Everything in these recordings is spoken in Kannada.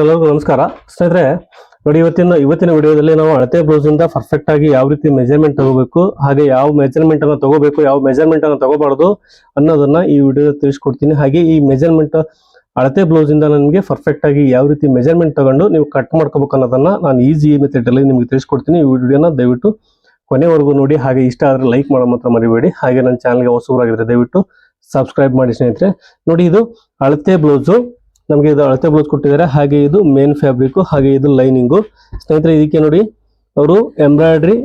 ಎಲ್ಲರಿಗೂ ನಮಸ್ಕಾರ. ಸ್ನೇಹಿತರೆ, ನೋಡಿ, ಇವತ್ತಿನ ಇವತ್ತಿನ ವಿಡಿಯೋದಲ್ಲಿ ನಾವು ಅಳತೆ ಬ್ಲೌಸ್ ಇಂದ ಪರ್ಫೆಕ್ಟ್ ಆಗಿ ಯಾವ ರೀತಿ ಮೆಜರ್ಮೆಂಟ್ ತಗೋಬೇಕು, ಹಾಗೆ ಯಾವ ಮೆಜರ್ಮೆಂಟ್ ಅನ್ನ ತಗೋಬೇಕು, ಯಾವ ಮೆಜರ್ಮೆಂಟ್ ಅನ್ನ ತಗೋಬಾರ್ದು ಅನ್ನೋದನ್ನ ಈ ವಿಡಿಯೋ ತಿಳಿಸ್ಕೊಡ್ತೀನಿ. ಹಾಗೆ ಈ ಮೆಜರ್ಮೆಂಟ್ ಅಳತೆ ಬ್ಲೌಸ್ ಇಂದ ನನಗೆ ಪರ್ಫೆಕ್ಟ್ ಆಗಿ ಯಾವ ರೀತಿ ಮೆಜರ್ಮೆಂಟ್ ತಗೊಂಡು ನೀವು ಕಟ್ ಮಾಡ್ಕೋಬೇಕು ಅನ್ನೋದನ್ನ ನಾನು ಈಸಿ ಮೆಥಡ್ ಅಲ್ಲಿ ನಿಮ್ಗೆ ತಿಳಿಸ್ಕೊಡ್ತೀನಿ. ಈ ವಿಡಿಯೋನ ದಯವಿಟ್ಟು ಕೊನೆವರೆಗೂ ನೋಡಿ. ಹಾಗೆ ಇಷ್ಟ ಆದ್ರೆ ಲೈಕ್ ಮಾಡೋ ಮಾತ್ರ ಮರಿಬೇಡಿ. ಹಾಗೆ ನನ್ನ ಚಾನಲ್ಗೆ ಹೊಸಬರಾಗಿದ್ರೆ ದಯವಿಟ್ಟು ಸಬ್ಸ್ಕ್ರೈಬ್ ಮಾಡಿ ಸ್ನೇಹಿತರೆ. ನೋಡಿ, ಇದು ಅಳತೆ ಬ್ಲೌಸು. ನಮಗೆ ಇದು ಅಳತೆ ಬ್ಲೌಸ್ ಕೊಟ್ಟಿದ್ದಾರೆ. ಹಾಗೆ ಇದು ಮೇನ್ ಫ್ಯಾಬ್ರಿಕ್ ಹಾಗೆ ಇದು ಲೈನಿಂಗು ಸ್ನೇಹಿತರೆ, ಇದಕ್ಕೆ ನೋಡಿ, ಅವರು ಎಂಬ್ರಾಯ್ಡ್ರಿ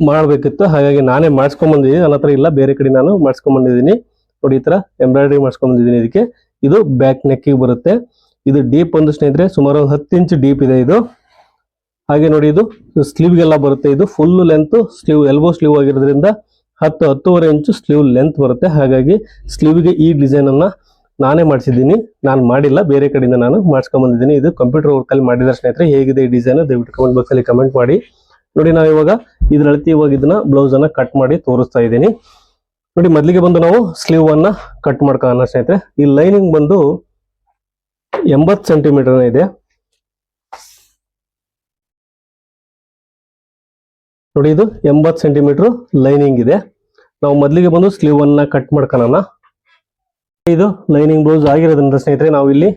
ಮಾಡಬೇಕಿತ್ತು. ಹಾಗಾಗಿ ನಾನೇ ಮಾಡಿಸ್ಕೊಂಬಂದಿದ್ದೀನಿ. ನನ್ನ ಹತ್ರ ಇಲ್ಲ, ಬೇರೆ ಕಡೆ ನಾನು ಮಾಡಿಸ್ಕೊಂಬಂದಿದ್ದೀನಿ. ನೋಡಿ, ಈ ಥರ ಎಂಬ್ರಾಯ್ಡ್ರಿ ಮಾಡಿಸ್ಕೊಂಬಂದಿದ್ದೀನಿ ಇದಕ್ಕೆ. ಇದು ಬ್ಯಾಕ್ ನೆಕ್ಕಿಗೆ ಬರುತ್ತೆ. ಇದು ಡೀಪ್ ಒಂದು ಸ್ನೇಹಿತರೆ, ಸುಮಾರು ಒಂದು ಹತ್ತು ಇಂಚ್ ಡೀಪ್ ಇದೆ ಇದು. ಹಾಗೆ ನೋಡಿ, ಇದು ಸ್ಲೀವ್ಗೆಲ್ಲ ಬರುತ್ತೆ. ಇದು full length sleeve elbow sleeve ಆಗಿರೋದ್ರಿಂದ ಹತ್ತು ಹತ್ತುವರೆ ಇಂಚು ಸ್ಲೀವ್ ಲೆಂತ್ ಬರುತ್ತೆ. ಹಾಗಾಗಿ ಸ್ಲೀವ್ಗೆ ಈ ಡಿಸೈನ್ ಅನ್ನ ನಾನೇ ಮಾಡಿಸಿದ್ದೀನಿ, ನಾನು ಮಾಡಿಲ್ಲ, ಬೇರೆ ಕಡೆಯಿಂದ ನಾನು ಮಾಡಿಸ್ಕೊಂಬಂದಿದ್ದೀನಿ ಇದು ಕಂಪ್ಯೂಟರ್ ವರ್ಕಲ್ಲಿ ಮಾಡಿದ ಸ್ನೇಹಿತರೆ, ಹೇಗಿದೆ ಈ ಡಿಸೈನ್ ದಯವಿಟ್ಟು ಕಮೆಂಟ್ ಬಾಕ್ಸಲ್ಲಿ ಕಮೆಂಟ್ ಮಾಡಿ. ನೋಡಿ ನಾವು ಇವಾಗ ಇದ್ರ ಅಳತಿ ಇವಾಗ ಇದನ್ನ ಬ್ಲೌಸ್ ಅನ್ನ ಕಟ್ ಮಾಡಿ ತೋರಿಸ್ತಾ ಇದ್ದೀನಿ. ನೋಡಿ, ಮೊದಲಿಗೆ ಬಂದು ನಾವು ಸ್ಲೀವ್ ಕಟ್ ಮಾಡ್ಕೊಳ್ಳೋಣ ಸ್ನೇಹಿತರೆ. ಈ ಲೈನಿಂಗ್ ಬಂದು ಎಂಬತ್ತು ಸೆಂಟಿಮೀಟರ್ ಇದೆ. ನೋಡಿ, ಇದು ಎಂಬತ್ತು ಸೆಂಟಿಮೀಟರ್ ಲೈನಿಂಗ್ ಇದೆ. ನಾವು ಮೊದಲಿಗೆ ಬಂದು ಸ್ಲೀವ್ ಕಟ್ ಮಾಡ್ಕೊಳ್ಳೋಣ. ಇದು ಲೈನಿಂಗ್ ಬ್ಲೌಸ್ ಆಗಿರೋದ್ರಿಂದ ಸ್ನೇಹಿತರೆ, ನಾವು ಇಲ್ಲಿ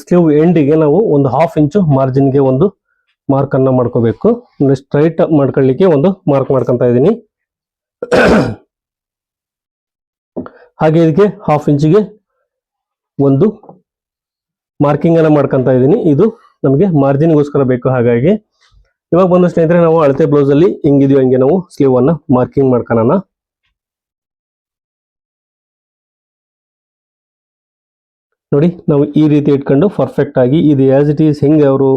ಸ್ಲೀವ್ ಎಂಡಿಗೆ ನಾವು ಒಂದು ಹಾಫ್ ಇಂಚು ಮಾರ್ಜಿನ್ಗೆ ಒಂದು ಮಾರ್ಕ್ ಅನ್ನ ಮಾಡ್ಕೋಬೇಕು. ಸ್ಟ್ರೈಟ್ ಮಾಡ್ಕೊಳ್ಳಿಕ್ಕೆ ಒಂದು ಮಾರ್ಕ್ ಮಾಡ್ಕೊಂತ ಇದ್ದೀನಿ. ಹಾಗೆ ಇದಕ್ಕೆ ಹಾಫ್ ಇಂಚಿಗೆ ಒಂದು ಮಾರ್ಕಿಂಗ್ ಅನ್ನ ಮಾಡ್ಕೊಂತ ಇದ್ದೀನಿ. ಇದು ನಮಗೆ ಮಾರ್ಜಿನ್ಗೋಸ್ಕರ ಬೇಕು ಹಾಗಾಗಿ. ಇವಾಗ ಬಂದು ಸ್ನೇಹಿತರೆ, ನಾವು ಅಳತೆ ಬ್ಲೌಸ್ ಅಲ್ಲಿ ಹಿಂಗಿದೀವಿ ಹಂಗೆ ನಾವು ಸ್ಲೀವ್ ಅನ್ನ ಮಾರ್ಕಿಂಗ್ ಮಾಡ್ಕೊಳ್ಳೋಣ ನೋಡಿ, ನಾವು ಈ ರೀತಿ ಇಟ್ಕೊಂಡು ಪರ್ಫೆಕ್ಟ್ ಆಗಿ ಇದು ಆಸ್ ಇಟ್ ಈಸ್ ಹೆಂಗೆ ಅವರು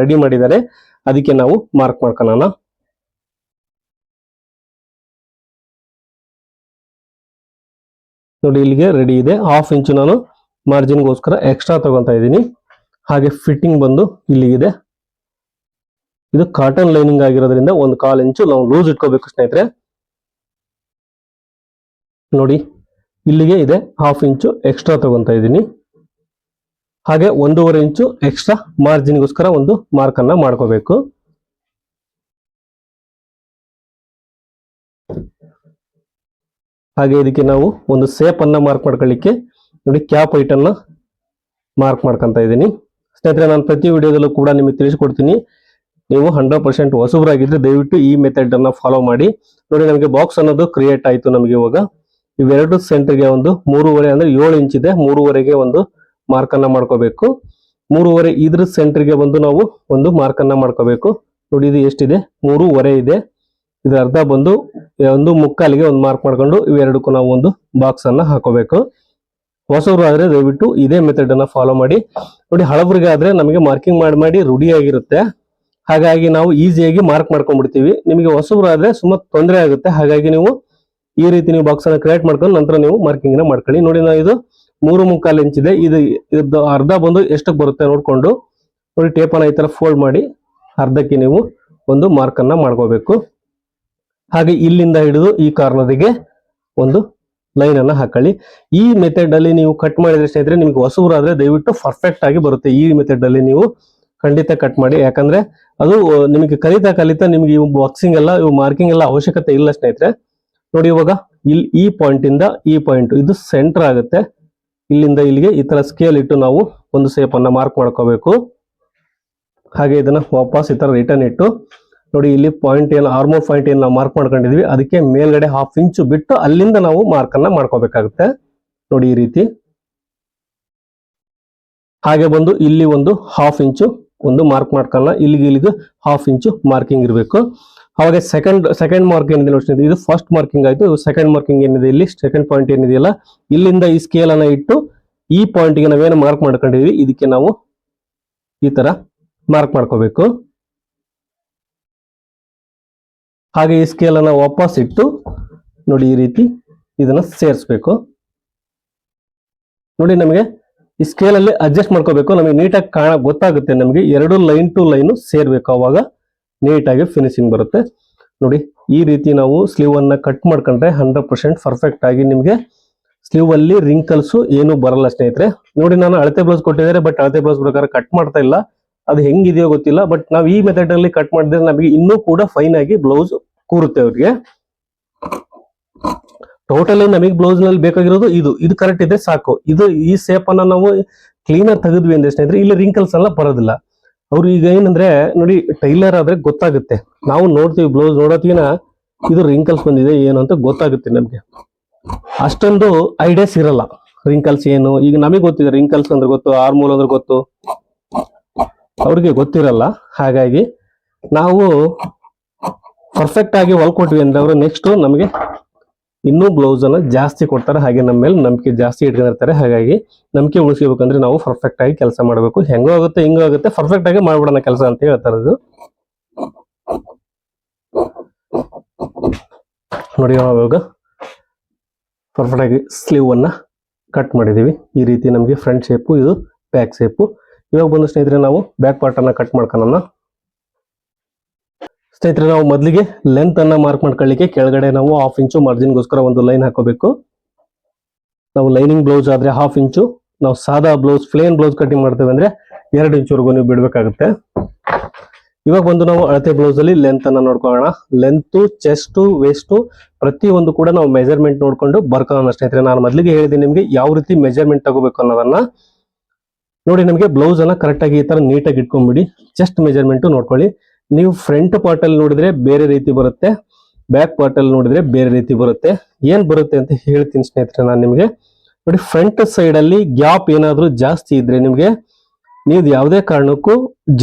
ರೆಡಿ ಮಾಡಿದ್ದಾರೆ, ಅದಕ್ಕೆ ನಾವು ಮಾರ್ಕ್ ಮಾಡ್ಕೊಳ್ಳೋಣ. ನೋಡಿ, ಇಲ್ಲಿಗೆ ರೆಡಿ ಇದೆ. ಹಾಫ್ ಇಂಚು ನಾನು ಮಾರ್ಜಿನ್ಗೋಸ್ಕರ ಎಕ್ಸ್ಟ್ರಾ ತಗೊಂತ ಇದ್ದೀನಿ. ಹಾಗೆ ಫಿಟ್ಟಿಂಗ್ ಬಂದು ಇಲ್ಲಿಗಿದೆ. ಇದು ಕಾಟನ್ ಲೈನಿಂಗ್ ಆಗಿರೋದ್ರಿಂದ ಒಂದು ಕಾಲು ಇಂಚು ನಾವು ಲೂಸ್ ಇಟ್ಕೋಬೇಕು ಸ್ನೇಹಿತರೆ. ನೋಡಿ, ಇಲ್ಲಿಗೆ ಇದೆ ಹಾಫ್ ಇಂಚು ಎಕ್ಸ್ಟ್ರಾ ತಗೊಂತ ಇದ್ದೀನಿ. ಹಾಗೆ ಒಂದೂವರೆ ಇಂಚು ಎಕ್ಸ್ಟ್ರಾ ಮಾರ್ಜಿನ್ಗೋಸ್ಕರ ಒಂದು ಮಾರ್ಕ್ ಮಾಡ್ಕೋಬೇಕು. ಹಾಗೆ ಇದಕ್ಕೆ ನಾವು ಒಂದು ಸೇಪ್ ಅನ್ನ ಮಾರ್ಕ್ ಮಾಡ್ಕೊಳ್ಳಿಕ್ಕೆ ನೋಡಿ ಕ್ಯಾಪ್ ಹೈಟ್ ಅನ್ನ ಮಾರ್ಕ್ ಮಾಡ್ಕೊಂತ ಇದ್ದೀನಿ. ಸ್ನೇಹಿತರೆ, ನಾನು ಪ್ರತಿ ವಿಡಿಯೋದಲ್ಲೂ ಕೂಡ ನಿಮಗೆ ತಿಳಿಸ್ಕೊಡ್ತೀನಿ. ನೀವು ಹಂಡ್ರೆಡ್ ಪರ್ಸೆಂಟ್ ಹೊಸಬರಾಗಿದ್ರೆ ದಯವಿಟ್ಟು ಈ ಮೆಥಡ್ ಅನ್ನ ಫಾಲೋ ಮಾಡಿ. ನೋಡಿ, ನಮಗೆ ಬಾಕ್ಸ್ ಅನ್ನೋದು ಕ್ರಿಯೇಟ್ ಆಯಿತು ನಮಗೆ ಇವಾಗ. ಇವೆರಡು ಸೆಂಟರ್ಗೆ ಒಂದು ಮೂರುವರೆ ಅಂದ್ರೆ ಏಳು ಇಂಚ್ ಇದೆ. ಮೂರುವರೆಗೆ ಒಂದು ಮಾರ್ಕ್ ಅನ್ನ ಮಾಡ್ಕೋಬೇಕು. ಮೂರುವರೆ ಇದ್ರ ಸೆಂಟರ್ಗೆ ಬಂದು ನಾವು ಒಂದು ಮಾರ್ಕ್ ಅನ್ನ ಮಾಡ್ಕೋಬೇಕು. ನೋಡಿ ಇದು ಎಷ್ಟಿದೆ? ಮೂರುವರೆ ಇದೆ. ಇದರ ಅರ್ಧ ಬಂದು ಒಂದು ಮುಕ್ಕಾಲಿಗೆ ಒಂದು ಮಾರ್ಕ್ ಮಾಡ್ಕೊಂಡು ಇವೆರಡಕ್ಕೂ ನಾವು ಒಂದು ಬಾಕ್ಸ್ ಅನ್ನ ಹಾಕೋಬೇಕು. ಹೊಸವರು ಆದ್ರೆ ದಯವಿಟ್ಟು ಇದೇ ಮೆಥಡ್ ಅನ್ನ ಫಾಲೋ ಮಾಡಿ. ನೋಡಿ ಹಳಬರಿಗೆ ಆದ್ರೆ ನಮಗೆ ಮಾರ್ಕಿಂಗ್ ಮಾಡಿ ಮಾಡಿ ರೂಢಿಯಾಗಿರುತ್ತೆ. ಹಾಗಾಗಿ ನಾವು ಈಸಿಯಾಗಿ ಮಾರ್ಕ್ ಮಾಡ್ಕೊಂಡ್ಬಿಡ್ತೀವಿ. ನಿಮಗೆ ಹೊಸಬ್ರು ಆದ್ರೆ ಸುಮ್ಮ ತೊಂದರೆ ಆಗುತ್ತೆ. ಹಾಗಾಗಿ ನೀವು ಈ ರೀತಿ ನೀವು ಬಾಕ್ಸ್ ಅನ್ನ ಕ್ರಿಯೇಟ್ ಮಾಡ್ಕೊಂಡು ನಂತರ ನೀವು ಮಾರ್ಕಿಂಗ್ನ ಮಾಡ್ಕೊಳ್ಳಿ. ನೋಡಿ ನಾವು ಇದು ಮೂರು ಮುಕ್ಕಾಲು ಇಂಚ್ ಇದೆ. ಇದು ಇದು ಅರ್ಧ ಬಂದು ಎಷ್ಟಕ್ಕೆ ಬರುತ್ತೆ ನೋಡಿಕೊಂಡು ನೋಡಿ ಟೇಪನ್ನು ಈ ಥರ ಫೋಲ್ಡ್ ಮಾಡಿ ಅರ್ಧಕ್ಕೆ ನೀವು ಒಂದು ಮಾರ್ಕನ್ನು ಮಾಡ್ಕೋಬೇಕು. ಹಾಗೆ ಇಲ್ಲಿಂದ ಹಿಡಿದು ಈ ಕಾರ್ನರಿಗೆ ಒಂದು ಲೈನನ್ನು ಹಾಕೊಳ್ಳಿ. ಈ ಮೆಥಡಲ್ಲಿ ನೀವು ಕಟ್ ಮಾಡಿದರೆ ಸ್ನೇಹಿತರೆ, ನಿಮ್ಗೆ ಹೊಸಬರಾದರೆ ದಯವಿಟ್ಟು ಪರ್ಫೆಕ್ಟ್ ಆಗಿ ಬರುತ್ತೆ. ಈ ಮೆಥಡಲ್ಲಿ ನೀವು ಖಂಡಿತ ಕಟ್ ಮಾಡಿ. ಯಾಕಂದರೆ ಅದು ನಿಮಗೆ ಕಲಿತಾ ಕಲಿತಾ ನಿಮಗೆ ಇವು ಬಾಕ್ಸಿಂಗ್ ಎಲ್ಲ, ಇವು ಮಾರ್ಕಿಂಗ್ ಎಲ್ಲ ಅವಶ್ಯಕತೆ ಇಲ್ಲ ಸ್ನೇಹಿತರೆ. ನೋಡಿ ಇವಾಗ ಇಲ್ಲಿ ಈ ಪಾಯಿಂಟಿಂದ ಈ ಪಾಯಿಂಟ್ ಇದು ಸೆಂಟರ್ ಆಗುತ್ತೆ. ಇಲ್ಲಿಂದ ಇಲ್ಲಿಗೆ ಈ ತರ ಸ್ಕೇಲ್ ಇಟ್ಟು ನಾವು ಒಂದು ಸೇಪ್ ಅನ್ನ ಮಾರ್ಕ್ ಮಾಡ್ಕೋಬೇಕು. ಹಾಗೆ ಇದನ್ನ ವಾಪಸ್ ಈ ತರ ರಿಟರ್ನ್ ಇಟ್ಟು, ನೋಡಿ ಇಲ್ಲಿ ಪಾಯಿಂಟ್ ಏನು ಆರ್ಮೋ ಪಾಯಿಂಟ್ ಏನು ನಾವು ಮಾರ್ಕ್ ಮಾಡ್ಕೊಂಡಿದ್ವಿ, ಅದಕ್ಕೆ ಮೇಲ್ಗಡೆ ಹಾಫ್ ಇಂಚು ಬಿಟ್ಟು ಅಲ್ಲಿಂದ ನಾವು ಮಾರ್ಕ್ ಅನ್ನ ಮಾಡ್ಕೋಬೇಕಾಗುತ್ತೆ. ನೋಡಿ ಈ ರೀತಿ. ಹಾಗೆ ಬಂದು ಇಲ್ಲಿ ಒಂದು ಹಾಫ್ ಇಂಚು ಒಂದು ಮಾರ್ಕ್ ಮಾಡ್ಕೊಳ್ಳ ಇಲ್ಲಿಗೆ ಇಲ್ಲಿಗೆ ಹಾಫ್ ಇಂಚು ಮಾರ್ಕಿಂಗ್ ಇರಬೇಕು. ಅವಾಗ ಸೆಕೆಂಡ್ ಸೆಕೆಂಡ್ ಮಾರ್ಕ್ ಏನಿದೆ ನೋಡಿ ಇದು ಫಸ್ಟ್ ಮಾರ್ಕಿಂಗ್ ಆಯಿತು ಸೆಕೆಂಡ್ ಮಾರ್ಕಿಂಗ್ ಏನಿದೆ ಇಲ್ಲಿ ಸೆಕೆಂಡ್ ಪಾಯಿಂಟ್ ಏನಿದೆಯಲ್ಲ, ಇಲ್ಲಿಂದ ಈ ಸ್ಕೇಲ್ ಅನ್ನ ಇಟ್ಟು ಈ ಪಾಯಿಂಟ್ಗೆ ನಾವೇನು ಮಾರ್ಕ್ ಮಾಡ್ಕೊಂಡಿದೀವಿ, ಇದಕ್ಕೆ ನಾವು ಈ ತರ ಮಾರ್ಕ್ ಮಾಡ್ಕೋಬೇಕು. ಹಾಗೆ ಈ ಸ್ಕೇಲ್ ಅನ್ನ ವಾಪಸ್ ಇಟ್ಟು ನೋಡಿ ಈ ರೀತಿ ಇದನ್ನ ಸೇರಿಸ್ಬೇಕು. ನೋಡಿ ನಮಗೆ ಈ ಸ್ಕೇಲ್ ಅಲ್ಲಿ ಅಡ್ಜಸ್ಟ್ ಮಾಡ್ಕೋಬೇಕು, ನಮಗೆ ನೀಟಾಗಿ ಕಾಣ, ಗೊತ್ತಾಗುತ್ತೆ ನಮಗೆ, ಎರಡು ಲೈನ್ ಟು ಲೈನ್ ಸೇರ್ಬೇಕು ಅವಾಗ. ನೀಟಾಗಿ ಫಿನಿಶಿಂಗ್ ಬರುತ್ತೆ. ನೋಡಿ, ಈ ರೀತಿ ನಾವು ಸ್ಲೀವ್ ಅನ್ನ ಕಟ್ ಮಾಡ್ಕೊಂಡ್ರೆ ಹಂಡ್ರೆಡ್ ಪರ್ಸೆಂಟ್ ಪರ್ಫೆಕ್ಟ್ ಆಗಿ ನಿಮಗೆ ಸ್ಲೀವ್ ಅಲ್ಲಿ ರಿಂಕಲ್ಸ್ ಏನು ಬರಲ್ಲ ಸ್ನೇಹಿತರೆ. ನೋಡಿ, ನಾನು ಅಳತೆ ಬ್ಲೌಸ್ ಕೊಟ್ಟಿದ್ದಾರೆ ಬಟ್ ಅಳತೆ ಬ್ಲೌಸ್ ಪ್ರಕಾರ ಕಟ್ ಮಾಡ್ತಾ ಇಲ್ಲ. ಅದು ಹೆಂಗಿದೆಯೋ ಗೊತ್ತಿಲ್ಲ ಬಟ್ ನಾವು ಈ ಮೆಥಡ್ ಅಲ್ಲಿ ಕಟ್ ಮಾಡಿದ್ರೆ ನಮಗೆ ಇನ್ನೂ ಕೂಡ ಫೈನ್ ಆಗಿ ಬ್ಲೌಸ್ ಕೂರುತ್ತೆ ಅವ್ರಿಗೆ. ಟೋಟಲಿ ನಮಗೆ ಬ್ಲೌಸ್ನಲ್ಲಿ ಬೇಕಾಗಿರೋದು ಇದು. ಇದು ಕರೆಕ್ಟ್ ಇದೆ, ಸಾಕು. ಇದು ಈ ಸೇಪ್ ಅನ್ನ ನಾವು ಕ್ಲೀನರ್ ತೆಗೆದ್ವಿ ಅಂದ್ರೆ ಸ್ನೇಹಿತರೆ, ಇಲ್ಲಿ ರಿಂಕಲ್ಸ್ ಎಲ್ಲ ಬರೋದಿಲ್ಲ. ಅವ್ರು ಈಗ ಏನಂದ್ರೆ, ನೋಡಿ ಟೈಲರ್ ಆದ್ರೆ ಗೊತ್ತಾಗುತ್ತೆ. ನಾವು ನೋಡ್ತೀವಿ ಬ್ಲೌಸ್ ನೋಡೋತಿನ ಇದು ರಿಂಕಲ್ಸ್ ಬಂದಿದೆ, ಏನು ಅಂತ ಗೊತ್ತಾಗುತ್ತೆ ನಮ್ಗೆ. ಅಷ್ಟೊಂದು ಐಡಿಯಾಸ್ ಇರಲ್ಲ. ರಿಂಕಲ್ಸ್ ಏನು, ಈಗ ನಮಗೆ ಗೊತ್ತಿದೆ ರಿಂಕಲ್ಸ್ ಅಂದ್ರೆ ಗೊತ್ತು ಆರ್ಮೋಲ್ ಅಂದ್ರೆ ಗೊತ್ತು. ಅವ್ರಿಗೆ ಗೊತ್ತಿರಲ್ಲ, ಹಾಗಾಗಿ ನಾವು ಪರ್ಫೆಕ್ಟ್ ಆಗಿ ಹೊಲ್ಕೊಟ್ವಿ ಅಂದ್ರೆ ಅವರು ನೆಕ್ಸ್ಟ್ ನಮಗೆ ಇನ್ನೂ ಬ್ಲೌಸ್ ಅನ್ನ ಜಾಸ್ತಿ ಕೊಡ್ತಾರೆ. ಹಾಗೆ ನಮ್ಮ ಮೇಲೆ ನಂಬಿಕೆ ಜಾಸ್ತಿ ಇಟ್ಕೊಂಡಿರ್ತಾರೆ. ಹಾಗಾಗಿ ನಂಬಿಕೆ ಉಳಿಸ್ಕೋಬೇಕಂದ್ರೆ ನಾವು ಪರ್ಫೆಕ್ಟ್ ಆಗಿ ಕೆಲಸ ಮಾಡಬೇಕು. ಹೆಂಗೋ ಆಗುತ್ತೆ, ಹಿಂಗೋ ಆಗುತ್ತೆ. ಪರ್ಫೆಕ್ಟ್ ಆಗಿ ಮಾಡ್ಬಿಡೋಣ ಕೆಲಸ ಅಂತ ಹೇಳ್ತಾರೆ ಇದು ನೋಡಿ ಇವಾಗ ಪರ್ಫೆಕ್ಟ್ ಆಗಿ ಸ್ಲೀವ್ ಅನ್ನ ಕಟ್ ಮಾಡಿದೀವಿ ಈ ರೀತಿ ನಮಗೆ ಫ್ರಂಟ್ ಶೇಪು ಇದು ಬ್ಯಾಕ್ ಶೇಪು ಇವಾಗ ಬಂದು ಸ್ನೇಹಿತರೆ ನಾವು ಬ್ಯಾಕ್ ಪಾರ್ಟ್ ಅನ್ನ ಕಟ್ ಮಾಡ್ಕೊಳ್ಳೋಣ. ಸ್ನೇಹಿತರೆ, ನಾವು ಮೊದಲಿಗೆ ಲೆಂತ್ ಅನ್ನ ಮಾರ್ಕ್ ಮಾಡ್ಕೊಳ್ಳಿಕ್ಕೆ ಕೆಳಗಡೆ ನಾವು ಹಾಫ್ ಇಂಚು ಮಾರ್ಜಿನ್ಗೋಸ್ಕರ ಒಂದು ಲೈನ್ ಹಾಕೋಬೇಕು. ನಾವು ಲೈನಿಂಗ್ ಬ್ಲೌಸ್ ಆದ್ರೆ ಹಾಫ್ ಇಂಚು ನಾವು ಸಾದಾ ಬ್ಲೌಸ್ ಪ್ಲೇನ್ ಬ್ಲೌಸ್ ಕಟಿಂಗ್ ಮಾಡ್ತೇವೆ ಅಂದ್ರೆ ಎರಡು ಇಂಚುವರೆಗೂ ನೀವು ಬಿಡಬೇಕಾಗುತ್ತೆ. ಇವಾಗ ಬಂದು ನಾವು ಅಳತೆ ಬ್ಲೌಸ್ ಅಲ್ಲಿ ಲೆಂತ್ ಅನ್ನ ನೋಡ್ಕೊಳ್ಳೋಣ. ಲೆಂತ್ ಚೆಸ್ಟ್ ವೇಸ್ಟ್ ಪ್ರತಿ ಒಂದು ಕೂಡ ನಾವು ಮೆಜರ್ಮೆಂಟ್ ನೋಡ್ಕೊಂಡು ಬರ್ಕೊಳ್ಳೋಣ ಸ್ನೇಹಿತರೆ. ನಾನು ಮೊದಲಿಗೆ ಹೇಳಿದೆ ನಿಮ್ಗೆ ಯಾವ ರೀತಿ ಮೆಜರ್ಮೆಂಟ್ ತಗೋಬೇಕು ಅನ್ನೋದನ್ನ. ನೋಡಿ, ನಮಗೆ ಬ್ಲೌಸ್ ಅನ್ನ ಕರೆಕ್ಟ್ ಆಗಿ ಈ ತರ ನೀಟಾಗಿ ಇಟ್ಕೊಂಡ್ಬಿಡಿ. ಚೆಸ್ಟ್ ಮೆಜರ್ಮೆಂಟ್ ನೋಡ್ಕೊಳ್ಳಿ. ನೀವು ಫ್ರಂಟ್ ಪಾರ್ಟ್ ಅಲ್ಲಿ ನೋಡಿದ್ರೆ ಬೇರೆ ರೀತಿ ಬರುತ್ತೆ ಬ್ಯಾಕ್ ಪಾರ್ಟ್ ಅಲ್ಲಿ ನೋಡಿದ್ರೆ ಬೇರೆ ರೀತಿ ಬರುತ್ತೆ. ಏನ್ ಬರುತ್ತೆ ಅಂತ ಹೇಳ್ತೀನಿ ಸ್ನೇಹಿತರೆ ನಾನು ನಿಮಗೆ. ನೋಡಿ ಫ್ರಂಟ್ ಸೈಡ್ ಅಲ್ಲಿ ಗ್ಯಾಪ್ ಏನಾದರೂ ಜಾಸ್ತಿ ಇದ್ರೆ ನಿಮಗೆ, ನೀವು ಯಾವುದೇ ಕಾರಣಕ್ಕೂ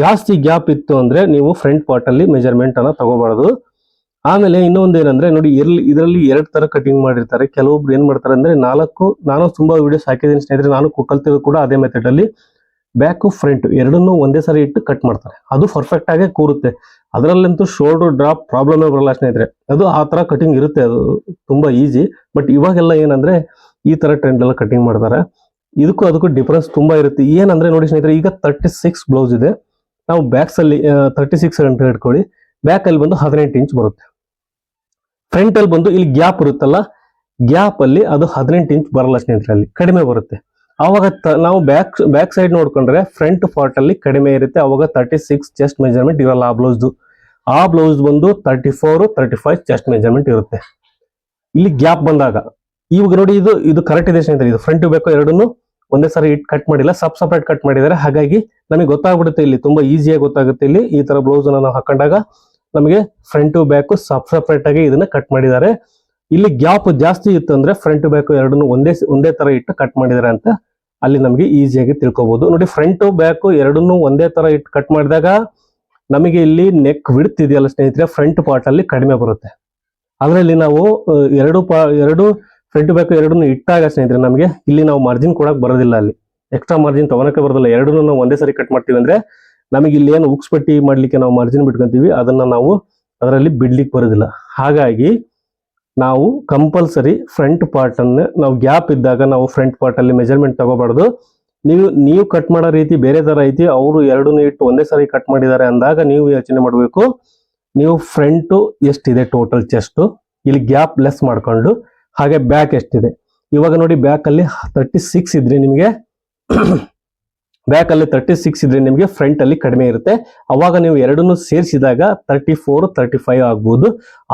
ಜಾಸ್ತಿ ಗ್ಯಾಪ್ ಇತ್ತು ಅಂದ್ರೆ ನೀವು ಫ್ರಂಟ್ ಪಾರ್ಟ್ ಅಲ್ಲಿ ಮೆಜರ್ಮೆಂಟ್ ಅನ್ನ ತಗೋಬಾರದು. ಆಮೇಲೆ ಇನ್ನೊಂದು ಏನಂದ್ರೆ, ನೋಡಿ, ಇರ್ಲಿ, ಇದರಲ್ಲಿ ಎರಡು ತರ ಕಟಿಂಗ್ ಮಾಡಿರ್ತಾರೆ. ಕೆಲವೊಬ್ರು ಏನ್ ಮಾಡ್ತಾರೆ ಅಂದ್ರೆ ನಾಲ್ಕು, ನಾನು ತುಂಬಾ ವಿಡಿಯೋಸ್ ಹಾಕಿದ್ದೀನಿ ಸ್ನೇಹಿತರೆ, ನಾನು ಕಲ್ತಿರೋದು ಕೂಡ ಅದೇ ಮೆಥಡ್ ಅಲ್ಲಿ ಬ್ಯಾಕ್ ಫ್ರಂಟ್ ಎರಡನ್ನೂ ಒಂದೇ ಸಾರಿ ಇಟ್ಟು ಕಟ್ ಮಾಡ್ತಾರೆ. ಅದು ಪರ್ಫೆಕ್ಟ್ ಆಗೇ ಕೂರುತ್ತೆ. ಅದರಲ್ಲಂತೂ ಶೋಲ್ಡರ್ ಡ್ರಾಪ್ ಪ್ರಾಬ್ಲಮ್ ಬರಲ್ಲ ಸ್ನೇಹಿತರೆ. ಅದು ಆ ತರ ಕಟಿಂಗ್ ಇರುತ್ತೆ ಅದು ತುಂಬಾ ಈಸಿ ಬಟ್ ಇವಾಗೆಲ್ಲ ಏನಂದ್ರೆ ಈ ತರ ಟ್ರೆಂಡ್ ಎಲ್ಲ ಕಟಿಂಗ್ ಮಾಡ್ತಾರೆ. ಇದಕ್ಕೂ ಅದಕ್ಕೂ ಡಿಫ್ರೆನ್ಸ್ ತುಂಬಾ ಇರುತ್ತೆ. ಏನಂದ್ರೆ ನೋಡಿ ಸ್ನೇಹಿತರೆ, ಈಗ ತರ್ಟಿ ಸಿಕ್ಸ್ ಬ್ಲೌಸ್ ಇದೆ. ನಾವು ಬ್ಯಾಕ್ಸ್ ಅಲ್ಲಿ ತರ್ಟಿ ಸಿಕ್ಸ್ ಅಂತ ಇಟ್ಕೊಳ್ಳಿ ಬ್ಯಾಕ್ ಅಲ್ಲಿ ಬಂದು ಹದಿನೆಂಟು ಇಂಚ್ ಬರುತ್ತೆ. ಫ್ರಂಟ್ ಅಲ್ಲಿ ಬಂದು ಇಲ್ಲಿ ಗ್ಯಾಪ್ ಇರುತ್ತಲ್ಲ ಗ್ಯಾಪ್ ಅಲ್ಲಿ ಅದು ಹದಿನೆಂಟು ಇಂಚ್ ಬರಲ್ಲ ಸ್ನೇಹಿತರೆ ಅಲ್ಲಿ. ಕಡಿಮೆ ಬರುತ್ತೆ. ಅವಾಗ ನಾವು ಬ್ಯಾಕ್ ಬ್ಯಾಕ್ ಸೈಡ್ ನೋಡ್ಕೊಂಡ್ರೆ ಫ್ರಂಟ್ ಪಾರ್ಟ್ ಅಲ್ಲಿ ಕಡಿಮೆ ಇರುತ್ತೆ. ಅವಾಗ ತರ್ಟಿ ಸಿಕ್ಸ್ ಚೆಸ್ಟ್ ಮೆಜರ್ಮೆಂಟ್ ಇರಲ್ಲ ಆ ಬ್ಲೌಸ್ ಆ ಬ್ಲೌಸ್ ಬಂದು thirty four thirty five chest measurement ಇರುತ್ತೆ. ಇಲ್ಲಿ ಗ್ಯಾಪ್ ಬಂದಾಗ. ಇವಾಗ ನೋಡಿ ಇದು ಇದು ಕರೆಕ್ಟ್ ಇದೆ ಸ್ನೇಹಿತರೆ. ಇದು ಫ್ರಂಟ್ ಬೇಕು ಎರಡನ್ನು ಒಂದೇ ಸಾರಿ ಇಟ್ ಕಟ್ ಮಾಡಿಲ್ಲ. ಸಬ್ ಸಪ್ರೇಟ್ ಕಟ್ ಮಾಡಿದ್ದಾರೆ. ಹಾಗಾಗಿ ನಮಗೆ ಗೊತ್ತಾಗ್ಬಿಡುತ್ತೆ ಇಲ್ಲಿ. ತುಂಬಾ ಈಸಿಯಾಗಿ ಗೊತ್ತಾಗುತ್ತೆ ಇಲ್ಲಿ. ಈ ತರ ಬ್ಲೌಸ್ ನಾವು ಹಾಕೊಂಡಾಗ ನಮಗೆ ಫ್ರಂಟ್ ಬ್ಯಾಕ್ ಸಬ್ ಸಪ್ರೇಟ್ ಆಗಿ ಇದನ್ನ ಕಟ್ ಮಾಡಿದ್ದಾರೆ. ಇಲ್ಲಿ ಗ್ಯಾಪ್ ಜಾಸ್ತಿ ಇತ್ತು ಅಂದ್ರೆ ಫ್ರಂಟ್ ಬ್ಯಾಕ್ ಎರಡನ್ನು ಒಂದೇ ಒಂದೇ ತರ ಇಟ್ಟು ಕಟ್ ಮಾಡಿದ್ದಾರೆ ಅಂತ ಅಲ್ಲಿ ನಮಗೆ ಈಸಿಯಾಗಿ ತಿಳ್ಕೊಬಹುದು ನೋಡಿ ಫ್ರಂಟ್ ಬ್ಯಾಕ್ ಎರಡನ್ನು ಒಂದೇ ತರ ಇಟ್ಟು ಕಟ್ ಮಾಡಿದಾಗ ನಮಗೆ ಇಲ್ಲಿ ನೆಕ್ ವಿಡ್ತ್ ಇದೆಯಲ್ಲ ಸ್ನೇಹಿತರೆ ಫ್ರಂಟ್ ಪಾರ್ಟ್ ಅಲ್ಲಿ ಕಡಿಮೆ ಬರುತ್ತೆ. ಅದರಲ್ಲಿ ನಾವು ಎರಡು ಪಾ, ಎರಡು ಫ್ರಂಟ್ ಬ್ಯಾಕ್ ಎರಡನ್ನು ಇಟ್ಟಾಗ ಸ್ನೇಹಿತರೆ ನಮಗೆ ಇಲ್ಲಿ ನಾವು ಮಾರ್ಜಿನ್ ಕೊಡಕ್ಕೆ ಬರೋದಿಲ್ಲ ಅಲ್ಲಿ. ಎಕ್ಸ್ಟ್ರಾ ಮಾರ್ಜಿನ್ ತಗೊಳಕ್ಕೆ ಬರೋದಿಲ್ಲ. ಎರಡನ್ನೂ ನಾವು ಒಂದೇ ಸರಿ ಕಟ್ ಮಾಡ್ತೀವಿ ಅಂದ್ರೆ ನಮಗೆ ಇಲ್ಲಿ ಏನು ಉಕ್ಸ್ಪಟ್ಟಿ ಮಾಡ್ಲಿಕ್ಕೆ ನಾವು ಮಾರ್ಜಿನ್ ಬಿಟ್ಕೊಂತೀವಿ. ಅದನ್ನ ನಾವು ಅದರಲ್ಲಿ ಬಿಡ್ಲಿಕ್ಕೆ ಬರೋದಿಲ್ಲ. ಹಾಗಾಗಿ ನಾವು ಕಂಪಲ್ಸರಿ ಫ್ರಂಟ್ ಪಾರ್ಟ್ ಅನ್ನು, ನಾವು ಗ್ಯಾಪ್ ಇದ್ದಾಗ ನಾವು ಫ್ರಂಟ್ ಪಾರ್ಟ್ ಅಲ್ಲಿ ಮೆಜರ್ಮೆಂಟ್ ತಗೋಬಾರ್ದು. ನೀವು ನೀವು ಕಟ್ ಮಾಡೋ ರೀತಿ ಬೇರೆ ತರ ಐತಿ, ಅವರು ಎರಡನ್ನೂ ಇಟ್ಟು ಒಂದೇ ಸಾರಿ ಕಟ್ ಮಾಡಿದ್ದಾರೆ ಅಂದಾಗ ನೀವು ಯೋಚನೆ ಮಾಡಬೇಕು, ನೀವು ಫ್ರಂಟ್ ಎಷ್ಟಿದೆ ಟೋಟಲ್ ಚೆಸ್ಟ್ ಇಲ್ಲಿ ಗ್ಯಾಪ್ ಲೆಸ್ ಮಾಡ್ಕೊಂಡು, ಹಾಗೆ ಬ್ಯಾಕ್ ಎಷ್ಟಿದೆ? ಇವಾಗ ನೋಡಿ ಬ್ಯಾಕ್ ಅಲ್ಲಿ ತರ್ಟಿ ಸಿಕ್ಸ್ ಇದ್ರೆ ನಿಮಗೆ. ಬ್ಯಾಕ್ ಅಲ್ಲಿ ತರ್ಟಿ ಸಿಕ್ಸ್ ಇದ್ರೆ ನಿಮಗೆ ಫ್ರಂಟ್ ಅಲ್ಲಿ ಕಡಿಮೆ ಇರುತ್ತೆ. ಅವಾಗ ನೀವು ಎರಡನ್ನು ಸೇರಿಸಿದಾಗ ತರ್ಟಿ ಫೋರ್ ತರ್ಟಿ ಫೈವ್ ಆಗ್ಬಹುದು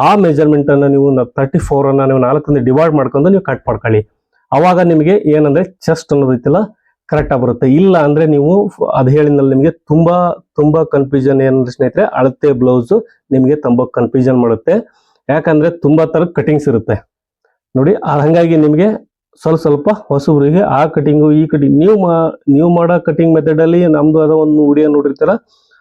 ಆ ಮೆಜರ್ಮೆಂಟ್ ಅನ್ನ ನೀವು ತರ್ಟಿ ಫೋರ್ ಅನ್ನ ನೀವು ನಾಲ್ಕರಿಂದ ಡಿವೈಡ್ ಮಾಡ್ಕೊಂಡು ನೀವು ಕಟ್ ಮಾಡ್ಕೊಳ್ಳಿ. ಅವಾಗ ನಿಮಗೆ ಏನಂದ್ರೆ ಚೆಸ್ಟ್ ಅನ್ನೋದೈತಿಲ್ಲ ಕರೆಕ್ಟ್ ಆಗಿ ಬರುತ್ತೆ. ಇಲ್ಲ ಅಂದ್ರೆ ನೀವು ಅದ್ ಹೇಳಿದ್ನಲ್ಲಿ ನಿಮಗೆ ತುಂಬಾ ತುಂಬಾ ಕನ್ಫ್ಯೂಷನ್ ಏನಂದ್ರೆ ಸ್ನೇಹಿತರೆ, ಅಳತೆ ಬ್ಲೌಸ್ ನಿಮಗೆ ತುಂಬಾ ಕನ್ಫ್ಯೂಷನ್ ಮಾಡುತ್ತೆ. ಯಾಕಂದ್ರೆ ತುಂಬಾ ತರ ಕಟಿಂಗ್ಸ್ ಇರುತ್ತೆ. ನೋಡಿ ಹಂಗಾಗಿ ನಿಮಗೆ ಸ್ವಲ್ಪ ಸ್ವಲ್ಪ ಹೊಸಬ್ರಿಗೆ ಆ ಕಟಿಂಗು ಈ ಕಟಿಂಗ್ ನೀವು ಮಾ, ನೀವು ಮಾಡೋ ಕಟಿಂಗ್ ಮೆಥಡಲ್ಲಿ ನಮ್ದು ಅದೋ ಒಂದು ವಿಡಿಯೋ ನೋಡಿರ್ತೀರ,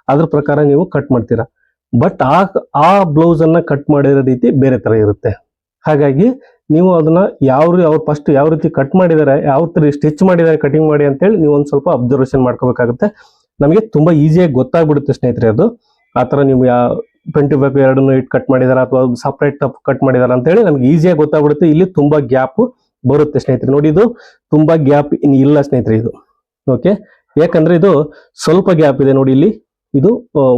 ಅದ್ರ ಪ್ರಕಾರ ನೀವು ಕಟ್ ಮಾಡ್ತೀರಾ. ಬಟ್ ಆ ಆ ಬ್ಲೌಸ್ ಅನ್ನ ಕಟ್ ಮಾಡಿರೋ ರೀತಿ ಬೇರೆ ತರ ಇರುತ್ತೆ. ಹಾಗಾಗಿ ನೀವು ಅದನ್ನ ಯಾವ ಅವ್ರು ಫಸ್ಟ್ ಯಾವ ರೀತಿ ಕಟ್ ಮಾಡಿದ್ದಾರೆ ಯಾವ ತರ ಸ್ಟಿಚ್ ಮಾಡಿದ್ದಾರೆ ಕಟಿಂಗ್ ಮಾಡಿ ಅಂತೇಳಿ ನೀವು ಒಂದು ಸ್ವಲ್ಪ ಅಬ್ಸರ್ವೇಷನ್ ಮಾಡ್ಕೋಬೇಕಾಗುತ್ತೆ. ನಮಗೆ ತುಂಬಾ ಈಸಿಯಾಗಿ ಗೊತ್ತಾಗ್ಬಿಡುತ್ತೆ ಸ್ನೇಹಿತರೆ ಅದು. ಆ ಥರ ನೀವು ಯಾವ ಟ್ವೆಂಟಿ ಬೇಕು ಎರಡನ್ನು ಇಟ್ಟು ಕಟ್ ಮಾಡಿದಾರ ಅಥವಾ ಸಪ್ರೇಟ್ ಕಟ್ ಮಾಡಿದಾರ ಅಂತ ಹೇಳಿ ನಮ್ಗೆ ಈಸಿಯಾಗಿ ಗೊತ್ತಾಗ್ಬಿಡುತ್ತೆ. ಇಲ್ಲಿ ತುಂಬಾ ಗ್ಯಾಪ್ ಬರುತ್ತೆ ಸ್ನೇಹಿತರೆ. ನೋಡಿ ಇದು ತುಂಬಾ ಗ್ಯಾಪ್ ಇಲ್ಲ ಸ್ನೇಹಿತರೆ ಇದು. ಓಕೆ ಯಾಕಂದ್ರೆ ಇದು ಸ್ವಲ್ಪ ಗ್ಯಾಪ್ ಇದೆ ನೋಡಿ ಇಲ್ಲಿ. ಇದು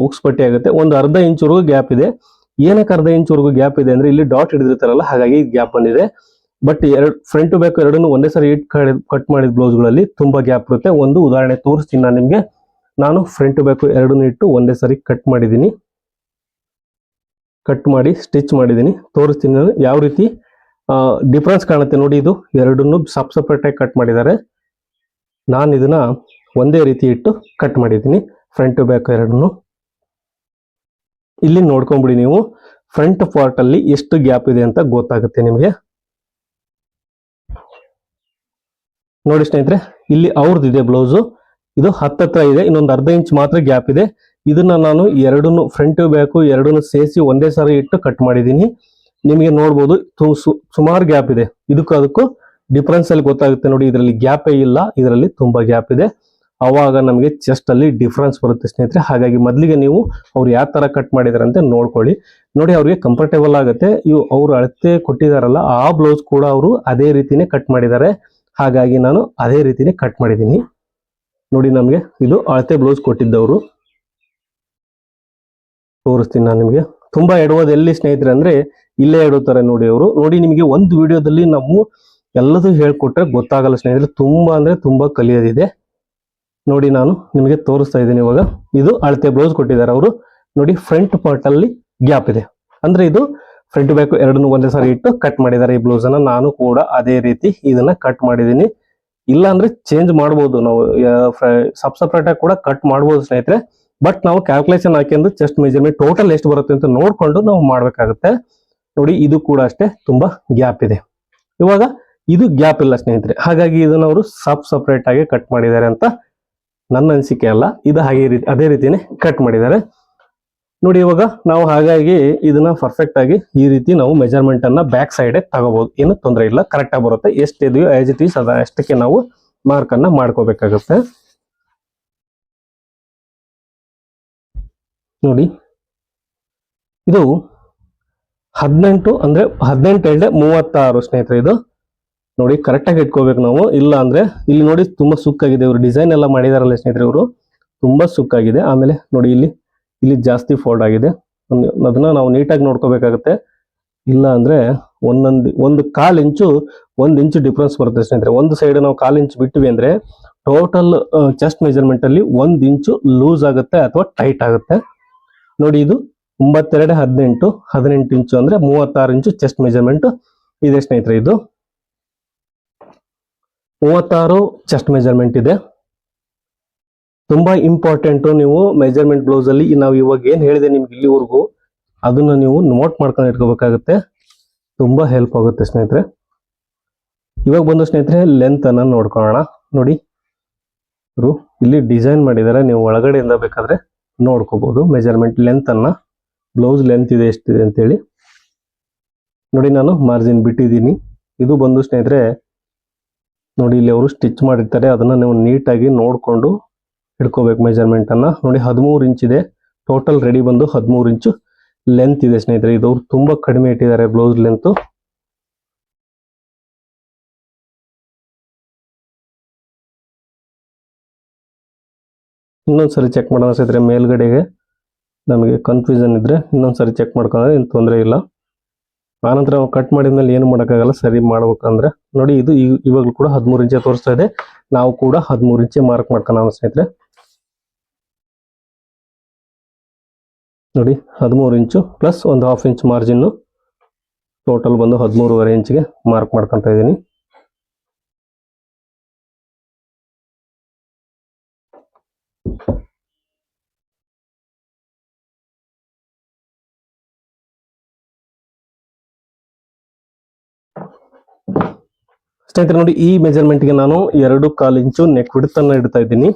ಉಕ್ಸ್ ಪಟ್ಟಿ ಆಗುತ್ತೆ. ಒಂದು ಅರ್ಧ ಇಂಚ್ವರೆಗೂ ಗ್ಯಾಪ್ ಇದೆ. ಏನಕ್ಕೆ ಅರ್ಧ ಇಂಚ್ವರೆಗೂ ಗ್ಯಾಪ್ ಇದೆ ಅಂದ್ರೆ ಇಲ್ಲಿ ಡಾಟ್ ಹಿಡಿದಿರ್ತಾರಲ್ಲ, ಹಾಗಾಗಿ ಗ್ಯಾಪ್ ಬಂದಿದೆ. ಬಟ್ ಎರಡು ಫ್ರಂಟ್ ಟು ಬ್ಯಾಕ್ ಎರಡನ್ನೂ ಒಂದೇ ಸರಿ ಇಟ್ ಕಟ್ ಮಾಡಿದ ಬ್ಲೌಸ್ಗಳಲ್ಲಿ ತುಂಬಾ ಗ್ಯಾಪ್ ಇರುತ್ತೆ. ಒಂದು ಉದಾಹರಣೆ ತೋರಿಸ್ತೀನಿ ನಾನು ನಿಮಗೆ. ನಾನು ಫ್ರಂಟ್ ಟು ಬ್ಯಾಕ್ ಎರಡನ್ನು ಇಟ್ಟು ಒಂದೇ ಸರಿ ಕಟ್ ಮಾಡಿದ್ದೀನಿ. ಕಟ್ ಮಾಡಿ ಸ್ಟಿಚ್ ಮಾಡಿದ್ದೀನಿ. ತೋರಿಸ್ತೀನಿ ಯಾವ ರೀತಿ ಡಿಫ್ರೆನ್ಸ್ ಕಾಣುತ್ತೆ ನೋಡಿ ಇದು. ಎರಡನ್ನು ಸಪ್ ಸಪ್ರೇಟ್ ಆಗಿ ಕಟ್ ಮಾಡಿದ್ದಾರೆ. ನಾನು ಇದನ್ನ ಒಂದೇ ರೀತಿ ಇಟ್ಟು ಕಟ್ ಮಾಡಿದ್ದೀನಿ. ಫ್ರಂಟ್ ಟು ಬ್ಯಾಕ್ ಎರಡನ್ನು. ಇಲ್ಲಿ ನೋಡ್ಕೊಂಬಿಡಿ ನೀವು. ಫ್ರಂಟ್ ಪಾರ್ಟ್ ಅಲ್ಲಿ ಎಷ್ಟು ಗ್ಯಾಪ್ ಇದೆ ಅಂತ ಗೊತ್ತಾಗುತ್ತೆ ನಿಮಗೆ. ನೋಡಿ ಸ್ನೇಹಿತರೆ, ಇಲ್ಲಿ ಅವ್ರದ್ದಿದೆ ಬ್ಲೌಸು ಇದು ಹತ್ತತ್ರ ಇದೆ, ಇನ್ನೊಂದು ಅರ್ಧ ಇಂಚ್ ಮಾತ್ರ ಗ್ಯಾಪ್ ಇದೆ. ಇದನ್ನ ನಾನು ಎರಡನ್ನು ಫ್ರಂಟ್ ಬ್ಯಾಕು ಎರಡನ್ನು ಸೇರಿಸಿ ಒಂದೇ ಸಾರಿ ಇಟ್ಟು ಕಟ್ ಮಾಡಿದ್ದೀನಿ. ನಿಮಗೆ ನೋಡ್ಬೋದು ಸುಮಾರು ಗ್ಯಾಪ್ ಇದೆ. ಇದಕ್ಕೂ ಅದಕ್ಕೂ ಡಿಫ್ರೆನ್ಸ್ ಅಲ್ಲಿ ಗೊತ್ತಾಗುತ್ತೆ ನೋಡಿ, ಇದರಲ್ಲಿ ಗ್ಯಾಪೇ ಇಲ್ಲ, ಇದರಲ್ಲಿ ತುಂಬಾ ಗ್ಯಾಪ್ ಇದೆ. ಅವಾಗ ನಮಗೆ ಚೆಸ್ಟ್ ಅಲ್ಲಿ ಡಿಫ್ರೆನ್ಸ್ ಬರುತ್ತೆ ಸ್ನೇಹಿತರೆ. ಹಾಗಾಗಿ ಮೊದಲಿಗೆ ನೀವು ಅವ್ರು ಯಾವ ತರ ಕಟ್ ಮಾಡಿದಾರೆ ಅಂತ ನೋಡ್ಕೊಳ್ಳಿ. ನೋಡಿ, ಅವ್ರಿಗೆ ಕಂಫರ್ಟೇಬಲ್ ಆಗುತ್ತೆ. ಇವು, ಅವ್ರು ಅಳತೆ ಕೊಟ್ಟಿದಾರಲ್ಲ, ಆ ಬ್ಲೌಸ್ ಕೂಡ ಅವರು ಅದೇ ರೀತಿನೇ ಕಟ್ ಮಾಡಿದ್ದಾರೆ. ಹಾಗಾಗಿ ನಾನು ಅದೇ ರೀತಿನೇ ಕಟ್ ಮಾಡಿದ್ದೀನಿ. ನೋಡಿ ನಮಗೆ ಇದು ಅಳತೆ ಬ್ಲೌಸ್ ಕೊಟ್ಟಿದ್ದವರು. ತೋರಿಸ್ತೀನಿ ನಾನು ನಿಮಗೆ. ತುಂಬಾ ಎಡವೋದು ಎಲ್ಲಿ ಸ್ನೇಹಿತರೆ ಅಂದ್ರೆ ಇಲ್ಲೇ ಇಡುತ್ತಾರೆ ನೋಡಿ ಅವರು. ನೋಡಿ ನಿಮಗೆ ಒಂದು ವಿಡಿಯೋದಲ್ಲಿ ನಾವು ಎಲ್ಲದೂ ಹೇಳ್ಕೊಟ್ರೆ ಗೊತ್ತಾಗಲ್ಲ ಸ್ನೇಹಿತರೆ. ತುಂಬಾ ಅಂದ್ರೆ ತುಂಬಾ ಕಲಿಯೋದಿದೆ. ನೋಡಿ ನಾನು ನಿಮಗೆ ತೋರಿಸ್ತಾ ಇದ್ದೀನಿ ಇವಾಗ. ಇದು ಅಳತೆ ಬ್ಲೌಸ್ ಕೊಟ್ಟಿದ್ದಾರೆ ಅವರು. ನೋಡಿ ಫ್ರಂಟ್ ಪಾರ್ಟ್ ಅಲ್ಲಿ ಗ್ಯಾಪ್ ಇದೆ. ಅಂದ್ರೆ ಇದು ಫ್ರಂಟ್ ಬ್ಯಾಕ್ ಎರಡನ್ನೂ ಒಂದೇ ಸಾರಿ ಇಟ್ಟು ಕಟ್ ಮಾಡಿದ್ದಾರೆ ಈ ಬ್ಲೌಸ್ ನಾನು ಕೂಡ ಅದೇ ರೀತಿ ಇದನ್ನ ಕಟ್ ಮಾಡಿದ್ದೀನಿ. ಇಲ್ಲ ಅಂದ್ರೆ ಚೇಂಜ್ ಮಾಡ್ಬೋದು ನಾವು. ಸಬ್ ಸಪ್ರೇಟ್ ಆಗಿ ಕೂಡ ಕಟ್ ಮಾಡ್ಬೋದು ಸ್ನೇಹಿತರೆ. ಬಟ್ ನಾವು ಕ್ಯಾಲ್ಕುಲೇಷನ್ ಹಾಕಿಂದು ಚೆಸ್ಟ್ ಮೆಜರ್ಮೆಂಟ್ ಟೋಟಲ್ ಎಷ್ಟು ಬರುತ್ತೆ ಅಂತ ನೋಡ್ಕೊಂಡು ನಾವು ಮಾಡ್ಬೇಕಾಗುತ್ತೆ. ನೋಡಿ ಇದು ಕೂಡ ಅಷ್ಟೇ ತುಂಬಾ ಗ್ಯಾಪ್ ಇದೆ. ಇವಾಗ ಇದು ಗ್ಯಾಪ್ ಇಲ್ಲ ಸ್ನೇಹಿತರೆ, ಹಾಗಾಗಿ ಇದನ್ನ ಅವರು ಸಬ್ ಸಪ್ರೇಟ್ ಆಗಿ ಕಟ್ ಮಾಡಿದ್ದಾರೆ ಅಂತ ನನ್ನ ಅನಿಸಿಕೆ ಅಲ್ಲ, ಇದು ಹಾಗೆ ರೀತಿ, ಅದೇ ರೀತಿನೇ ಕಟ್ ಮಾಡಿದ್ದಾರೆ. ನೋಡಿ ಇವಾಗ ನಾವು ಹಾಗಾಗಿ ಇದನ್ನ ಪರ್ಫೆಕ್ಟ್ ಆಗಿ ಈ ರೀತಿ ನಾವು ಮೆಜರ್ಮೆಂಟ್ ಅನ್ನ ಬ್ಯಾಕ್ ಸೈಡ್ ತಗೋಬಹುದು ಏನು ತೊಂದರೆ ಇಲ್ಲ ಕರೆಕ್ಟ್ ಆಗಿ ಬರುತ್ತೆ ಎಷ್ಟಿದೆಯೋ ಆಸ್ ಇಟ್ ಈಸ್ ಅಷ್ಟಕ್ಕೆ ನಾವು ಮಾರ್ಕ್ ಅನ್ನ ಮಾಡ್ಕೋಬೇಕಾಗುತ್ತೆ. ನೋಡಿ, ಇದು ಹದಿನೆಂಟು ಅಂದ್ರೆ ಹದಿನೆಂಟು ಎರಡೆ ಮೂವತ್ತಾರು ಸ್ನೇಹಿತರೆ ಇದು. ನೋಡಿ ಕರೆಕ್ಟ್ ಆಗಿ ಇಟ್ಕೋಬೇಕು ನಾವು. ಇಲ್ಲ ಅಂದ್ರೆ, ಇಲ್ಲಿ ನೋಡಿ ತುಂಬಾ ಸುಕ್ಕಾಗಿದೆ. ಇವರು ಡಿಸೈನ್ ಎಲ್ಲ ಮಾಡಿದಾರಲ್ಲ ಸ್ನೇಹಿತರೆ ಇವರು. ತುಂಬಾ ಸುಕ್ಕಾಗಿದೆ. ಆಮೇಲೆ ನೋಡಿ ಇಲ್ಲಿ ಇಲ್ಲಿ ಜಾಸ್ತಿ ಫೋಲ್ಡ್ ಆಗಿದೆ. ಅದನ್ನ ನಾವು ನೀಟಾಗಿ ನೋಡ್ಕೋಬೇಕಾಗತ್ತೆ. ಇಲ್ಲ ಅಂದ್ರೆ ಒಂದೊಂದು, ಒಂದು ಕಾಲ್ ಇಂಚು, ಒಂದ್ ಇಂಚು ಡಿಫ್ರೆನ್ಸ್ ಬರುತ್ತೆ ಸ್ನೇಹಿತರೆ. ಒಂದು ಸೈಡ್ ನಾವು ಕಾಲ್ ಇಂಚು ಬಿಟ್ಟಿವಿ ಅಂದ್ರೆ ಟೋಟಲ್ ಚೆಸ್ಟ್ ಮೆಜರ್ಮೆಂಟ್ ಅಲ್ಲಿ ಒಂದ್ ಇಂಚು ಲೂಸ್ ಆಗುತ್ತೆ ಅಥವಾ ಟೈಟ್ ಆಗುತ್ತೆ. ನೋಡಿ ಇದು ಒಂಬತ್ತೆರಡು ಹದಿನೆಂಟು ಹದಿನೆಂಟು ಇಂಚು ಅಂದ್ರೆ ಮೂವತ್ತಾರು ಇಂಚು ಚೆಸ್ಟ್ ಮೆಜರ್ಮೆಂಟ್ ಇದೆ ಸ್ನೇಹಿತರೆ ಇದು. ಮೂವತ್ತಾರು ಚೆಸ್ಟ್ ಮೆಜರ್ಮೆಂಟ್ ಇದೆ. ತುಂಬಾ ಇಂಪಾರ್ಟೆಂಟ್ ನೀವು ಮೆಜರ್ಮೆಂಟ್ ಬ್ಲೌಸ್ ಅಲ್ಲಿ ನಾವು ಇವಾಗ ಏನ್ ಹೇಳಿದೆ ನಿಮ್ಗೆ ಇಲ್ಲಿವರೆಗೂ, ಅದನ್ನ ನೀವು ನೋಟ್ ಮಾಡ್ಕೊಂಡು ಇಟ್ಕೋಬೇಕಾಗತ್ತೆ. ತುಂಬಾ ಹೆಲ್ಪ್ ಆಗುತ್ತೆ ಸ್ನೇಹಿತರೆ. ಇವಾಗ ಬಂದು ಸ್ನೇಹಿತರೆ ಲೆಂತ್ ಅನ್ನ ನೋಡ್ಕೊಳ್ಳೋಣ. ನೋಡಿ ಇಲ್ಲಿ ಡಿಸೈನ್ ಮಾಡಿದ್ದಾರೆ. ನೀವು ಒಳಗಡೆಯಿಂದ ಬೇಕಾದ್ರೆ ನೋಡ್ಕೋಬಹುದು ಮೆಜರ್ಮೆಂಟ್ ಲೆಂತ್ ಅನ್ನ. ಬ್ಲೌಸ್ ಲೆಂತ್ ಇದೆ ಎಷ್ಟಿದೆ ಅಂತೇಳಿ. ನೋಡಿ ನಾನು ಮಾರ್ಜಿನ್ ಬಿಟ್ಟಿದ್ದೀನಿ. ಇದು ಬಂದು ಸ್ನೇಹಿತರೆ, ನೋಡಿ ಇಲ್ಲಿ ಅವರು ಸ್ಟಿಚ್ ಮಾಡಿರ್ತಾರೆ. ಅದನ್ನ ನೀವು ನೀಟಾಗಿ ನೋಡಿಕೊಂಡು ಹಿಡ್ಕೋಬೇಕು ಮೆಜರ್ಮೆಂಟ್ ಅನ್ನ. ನೋಡಿ ಹದಿಮೂರು ಇಂಚ್ ಇದೆ. ಟೋಟಲ್ ರೆಡಿ ಬಂದು ಹದಿಮೂರು ಇಂಚು ಲೆಂತ್ ಇದೆ ಸ್ನೇಹಿತರೆ. ಇದು ಅವರು ತುಂಬಾ ಕಡಿಮೆ ಇಟ್ಟಿದ್ದಾರೆ ಬ್ಲೌಸ್ ಲೆಂತ್ ಇನ್ನೊಂದ್ಸರಿ ಚೆಕ್ ಮಾಡೋಣ ಸ್ನೇಹಿತರೆ ಮೇಲ್ಗಡೆಗೆ. ನಮಗೆ ಕನ್ಫ್ಯೂಷನ್ ಇದ್ರೆ ಇನ್ನೊಂದ್ಸರಿ ಚೆಕ್ ಮಾಡ್ಕೊಂಡ್ರೆ ಏನು ತೊಂದರೆ ಇಲ್ಲ. ಆನಂತರ ನಾವು ಕಟ್ ಮಾಡಿದ್ಮೇಲೆ ಏನು ಮಾಡೋಕ್ಕಾಗಲ್ಲ, ಸರಿ ಮಾಡ್ಬೇಕಂದ್ರೆ ನೋಡಿ, ಇದು ಇವಾಗಲೂ ಕೂಡ ಹದಿಮೂರು ಇಂಚೆ ತೋರಿಸ್ತಾ ಇದೆ. ನಾವು ಕೂಡ ಹದಿಮೂರು ಇಂಚೆ ಮಾರ್ಕ್ ಮಾಡ್ಕೊಳ್ಳೋಣ ಸ್ನೇಹಿತರೆ. ನೋಡಿ, ಹದಿಮೂರು ಇಂಚು ಪ್ಲಸ್ ಒಂದು ಹಾಫ್ ಇಂಚ್ ಮಾರ್ಜಿನ್ ಟೋಟಲ್ ಬಂದು ಹದಿಮೂರುವರೆ ಇಂಚಿಗೆ ಮಾರ್ಕ್ ಮಾಡ್ಕೊತಾ ಇದ್ದೀನಿ. ಸ್ನೇಹಿತರೆ ನೋಡಿ, ಈ ಮೆಜರ್ಮೆಂಟ್ಗೆ ನಾನು ಎರಡು ಕಾಲು ಇಂಚು ನೆಕ್ ಅನ್ನ ಇಡ್ತಾ ಇದ್ದೀನಿ.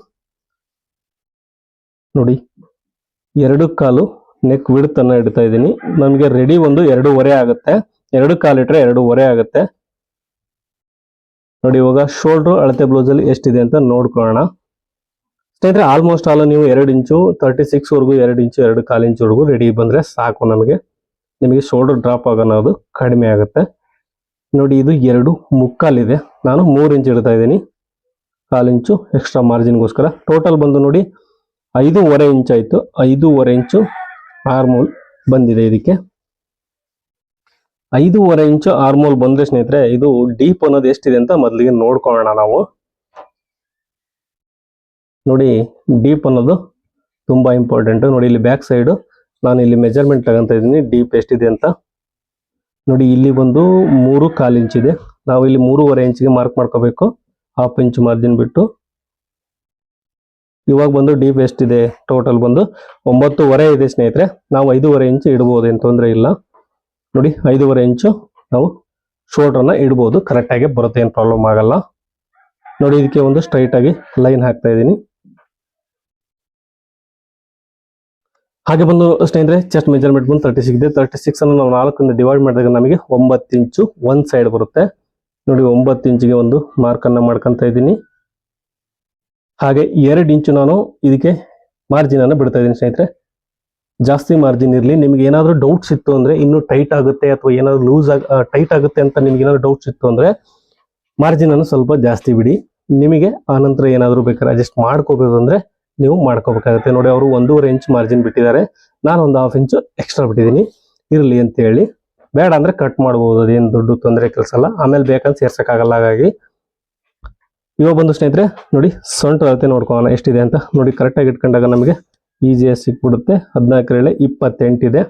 ನೋಡಿ, ಎರಡು ಕಾಲು ನೆಕ್ ಅನ್ನ ಇಡ್ತಾ ಇದ್ದೀನಿ. ನಮಗೆ ರೆಡಿ ಒಂದು ಎರಡೂವರೆ ಆಗುತ್ತೆ. ಎರಡು ಕಾಲು ಇಟ್ರೆ ಎರಡೂವರೆ ಆಗುತ್ತೆ. ನೋಡಿ, ಇವಾಗ ಶೋಲ್ಡ್ರು ಅಳತೆ ಬ್ಲೌಸ್ ಅಲ್ಲಿ ಎಷ್ಟಿದೆ ಅಂತ ನೋಡ್ಕೊಳ್ಳೋಣ. ಸ್ನೇಹಿತರೆ ಆಲ್ಮೋಸ್ಟ್ ಆಲ್ ನೀವು ಎರಡು ಇಂಚು ತರ್ಟಿ ಸಿಕ್ಸ್ ವರೆಗೂ ಎರಡು ಇಂಚು, ಎರಡು ಕಾಲು ಇಂಚುವರೆಗೂ ರೆಡಿ ಬಂದ್ರೆ ಸಾಕು ನಮಗೆ. ನಿಮಗೆ ಶೋಲ್ಡರ್ ಡ್ರಾಪ್ ಆಗೋದು ಕಡಿಮೆ ಆಗುತ್ತೆ. ನೋಡಿ, ಇದು ಎರಡು ಮುಕ್ಕಾಲಿದೆ. ನಾನು ಮೂರು ಇಂಚ್ ಇಡ್ತಾ ಇದ್ದೀನಿ. ಕಾಲು ಇಂಚು ಎಕ್ಸ್ಟ್ರಾ ಮಾರ್ಜಿನ್ಗೋಸ್ಕರ ಟೋಟಲ್ ಬಂದು ನೋಡಿ, ಐದೂವರೆ ಇಂಚ್ ಆಯಿತು. ಐದೂವರೆ ಇಂಚು ಆರ್ಮೋಲ್ ಬಂದಿದೆ ಇದಕ್ಕೆ. ಐದೂವರೆ ಇಂಚು ಆರ್ಮೋಲ್ ಬಂದ್ರೆ ಸ್ನೇಹಿತರೆ, ಇದು ಡೀಪ್ ಅನ್ನೋದು ಎಷ್ಟಿದೆ ಅಂತ ಮೊದಲಿಗೆ ನೋಡ್ಕೊಳ್ಳೋಣ ನಾವು. ನೋಡಿ ಡೀಪ್ ಅನ್ನೋದು ತುಂಬಾ ಇಂಪಾರ್ಟೆಂಟ್ ನೋಡಿ, ಇಲ್ಲಿ ಬ್ಯಾಕ್ ಸೈಡ್ ನಾನು ಇಲ್ಲಿ ಮೆಜರ್ಮೆಂಟ್ ತಗೊಂತ ಇದ್ದೀನಿ. ಡೀಪ್ ಎಷ್ಟಿದೆ ಅಂತ. ನೋಡಿ, ಇಲ್ಲಿ ಬಂದು ಮೂರು ಕಾಲು ಇಂಚ್ ಇದೆ. ನಾವು ಇಲ್ಲಿ ಮೂರುವರೆ ಇಂಚಿಗೆ ಮಾರ್ಕ್ ಮಾಡ್ಕೋಬೇಕು. ಹಾಫ್ ಇಂಚ್ ಮಾರ್ಜಿನ್ ಬಿಟ್ಟು. ಇವಾಗ ಬಂದು ಡೀಪ್ ಎಷ್ಟಿದೆ ಟೋಟಲ್ ಬಂದು. ಒಂಬತ್ತುವರೆ ಇದೆ ಸ್ನೇಹಿತರೆ. ನಾವು ಐದೂವರೆ ಇಂಚ್ ಇಡ್ಬೋದು, ಏನು ತೊಂದರೆ ಇಲ್ಲ. ನೋಡಿ, ಐದೂವರೆ ಇಂಚು ನಾವು ಶೋಲ್ಡ್ರನ್ನ ಇಡ್ಬೋದು. ಕರೆಕ್ಟ್ ಆಗಿ ಬರುತ್ತೆ, ಏನು ಪ್ರಾಬ್ಲಮ್ ಆಗಲ್ಲ. ನೋಡಿ, ಇದಕ್ಕೆ ಒಂದು ಸ್ಟ್ರೈಟ್ ಆಗಿ ಲೈನ್ ಹಾಕ್ತಾ ಇದ್ದೀನಿ. ಹಾಗೆ ಬಂದು ಸ್ನೇಹಿತರೆ ಚೆಸ್ಟ್ ಮೆಜರ್ಮೆಂಟ್ ಬಂದು ತರ್ಟಿ ಸಿಕ್ಸ್ ಇದೆ. ತರ್ಟಿ ಸಿಕ್ಸ್ ಅನ್ನು ನಾವು ನಾಲ್ಕರಿಂದ ಡಿವೈಡ್ ಮಾಡಿದಾಗ ನಮಗೆ ಒಂಬತ್ತು ಇಂಚು ಒಂದು ಸೈಡ್ ಬರುತ್ತೆ. ನೋಡಿ, ಒಂಬತ್ತು ಇಂಚಿಗೆ ಒಂದು ಮಾರ್ಕ್ ಅನ್ನ ಮಾಡ್ಕೊಂತ ಇದ್ದೀನಿ. ಹಾಗೆ ಎರಡು ಇಂಚು ನಾನು ಇದಕ್ಕೆ ಮಾರ್ಜಿನ್ ಅನ್ನು ಬಿಡ್ತಾ ಇದ್ದೀನಿ ಸ್ನೇಹಿತರೆ. ಜಾಸ್ತಿ ಮಾರ್ಜಿನ್ ಇರಲಿ. ನಿಮ್ಗೆ ಏನಾದರೂ ಡೌಟ್ಸ್ ಇತ್ತು ಅಂದ್ರೆ ಇನ್ನೂ ಟೈಟ್ ಆಗುತ್ತೆ ಅಥವಾ ಏನಾದರೂ ಲೂಸ್ ಆಗ ಟೈಟ್ ಆಗುತ್ತೆ ಅಂತ ನಿಮ್ಗೆ ಏನಾದರೂ ಡೌಟ್ಸ್ ಇತ್ತು ಅಂದ್ರೆ ಮಾರ್ಜಿನ್ ಅನ್ನು ಸ್ವಲ್ಪ ಜಾಸ್ತಿ ಬಿಡಿ. ನಿಮಗೆ ಆನಂತರ ಏನಾದರೂ ಬೇಕಾದ್ರೆ ಅಡ್ಜಸ್ಟ್ ಮಾಡ್ಕೋಬೇಕು ಅಂದ್ರೆ ನೀವು ಮಾಡ್ಕೋಬೇಕಾಗುತ್ತೆ. ನೋಡಿ, ಅವರು ಒಂದೂವರೆ ಇಂಚ್ ಮಾರ್ಜಿನ್ ಬಿಟ್ಟಿದ್ದಾರೆ. ನಾನು ಒಂದು ಹಾಫ್ ಇಂಚು ಎಕ್ಸ್ಟ್ರಾ ಬಿಟ್ಟಿದ್ದೀನಿ. ಇರಲಿ ಅಂತ ಹೇಳಿ ಬೇಡ ಅಂದ್ರೆ ಕಟ್ ಮಾಡ್ಬೋದು. ಅದೇನು ದೊಡ್ಡ ತೊಂದರೆ ಕೆಲಸ ಅಲ್ಲ ಆಮೇಲೆ ಬೇಕಂತ ಸೇರ್ಸೋಕ್ಕಾಗಲ್ಲ. ಹಾಗಾಗಿ ಇವಾಗ ಬಂದು ಸ್ನೇಹಿತರೆ, ನೋಡಿ, ಸೊಂಟು ಅಳತೆ ನೋಡ್ಕೊಳ್ಳೋಣ. ಎಷ್ಟಿದೆ ಅಂತ. ನೋಡಿ ಕರೆಕ್ಟಾಗಿ ಇಟ್ಕೊಂಡಾಗ ನಮಗೆ ಈಸಿಯಾಗಿ ಸಿಕ್ಬಿಡುತ್ತೆ. ಹದಿನಾಲ್ಕರಲ್ಲಿ ಇಪ್ಪತ್ತೆಂಟಿದೆ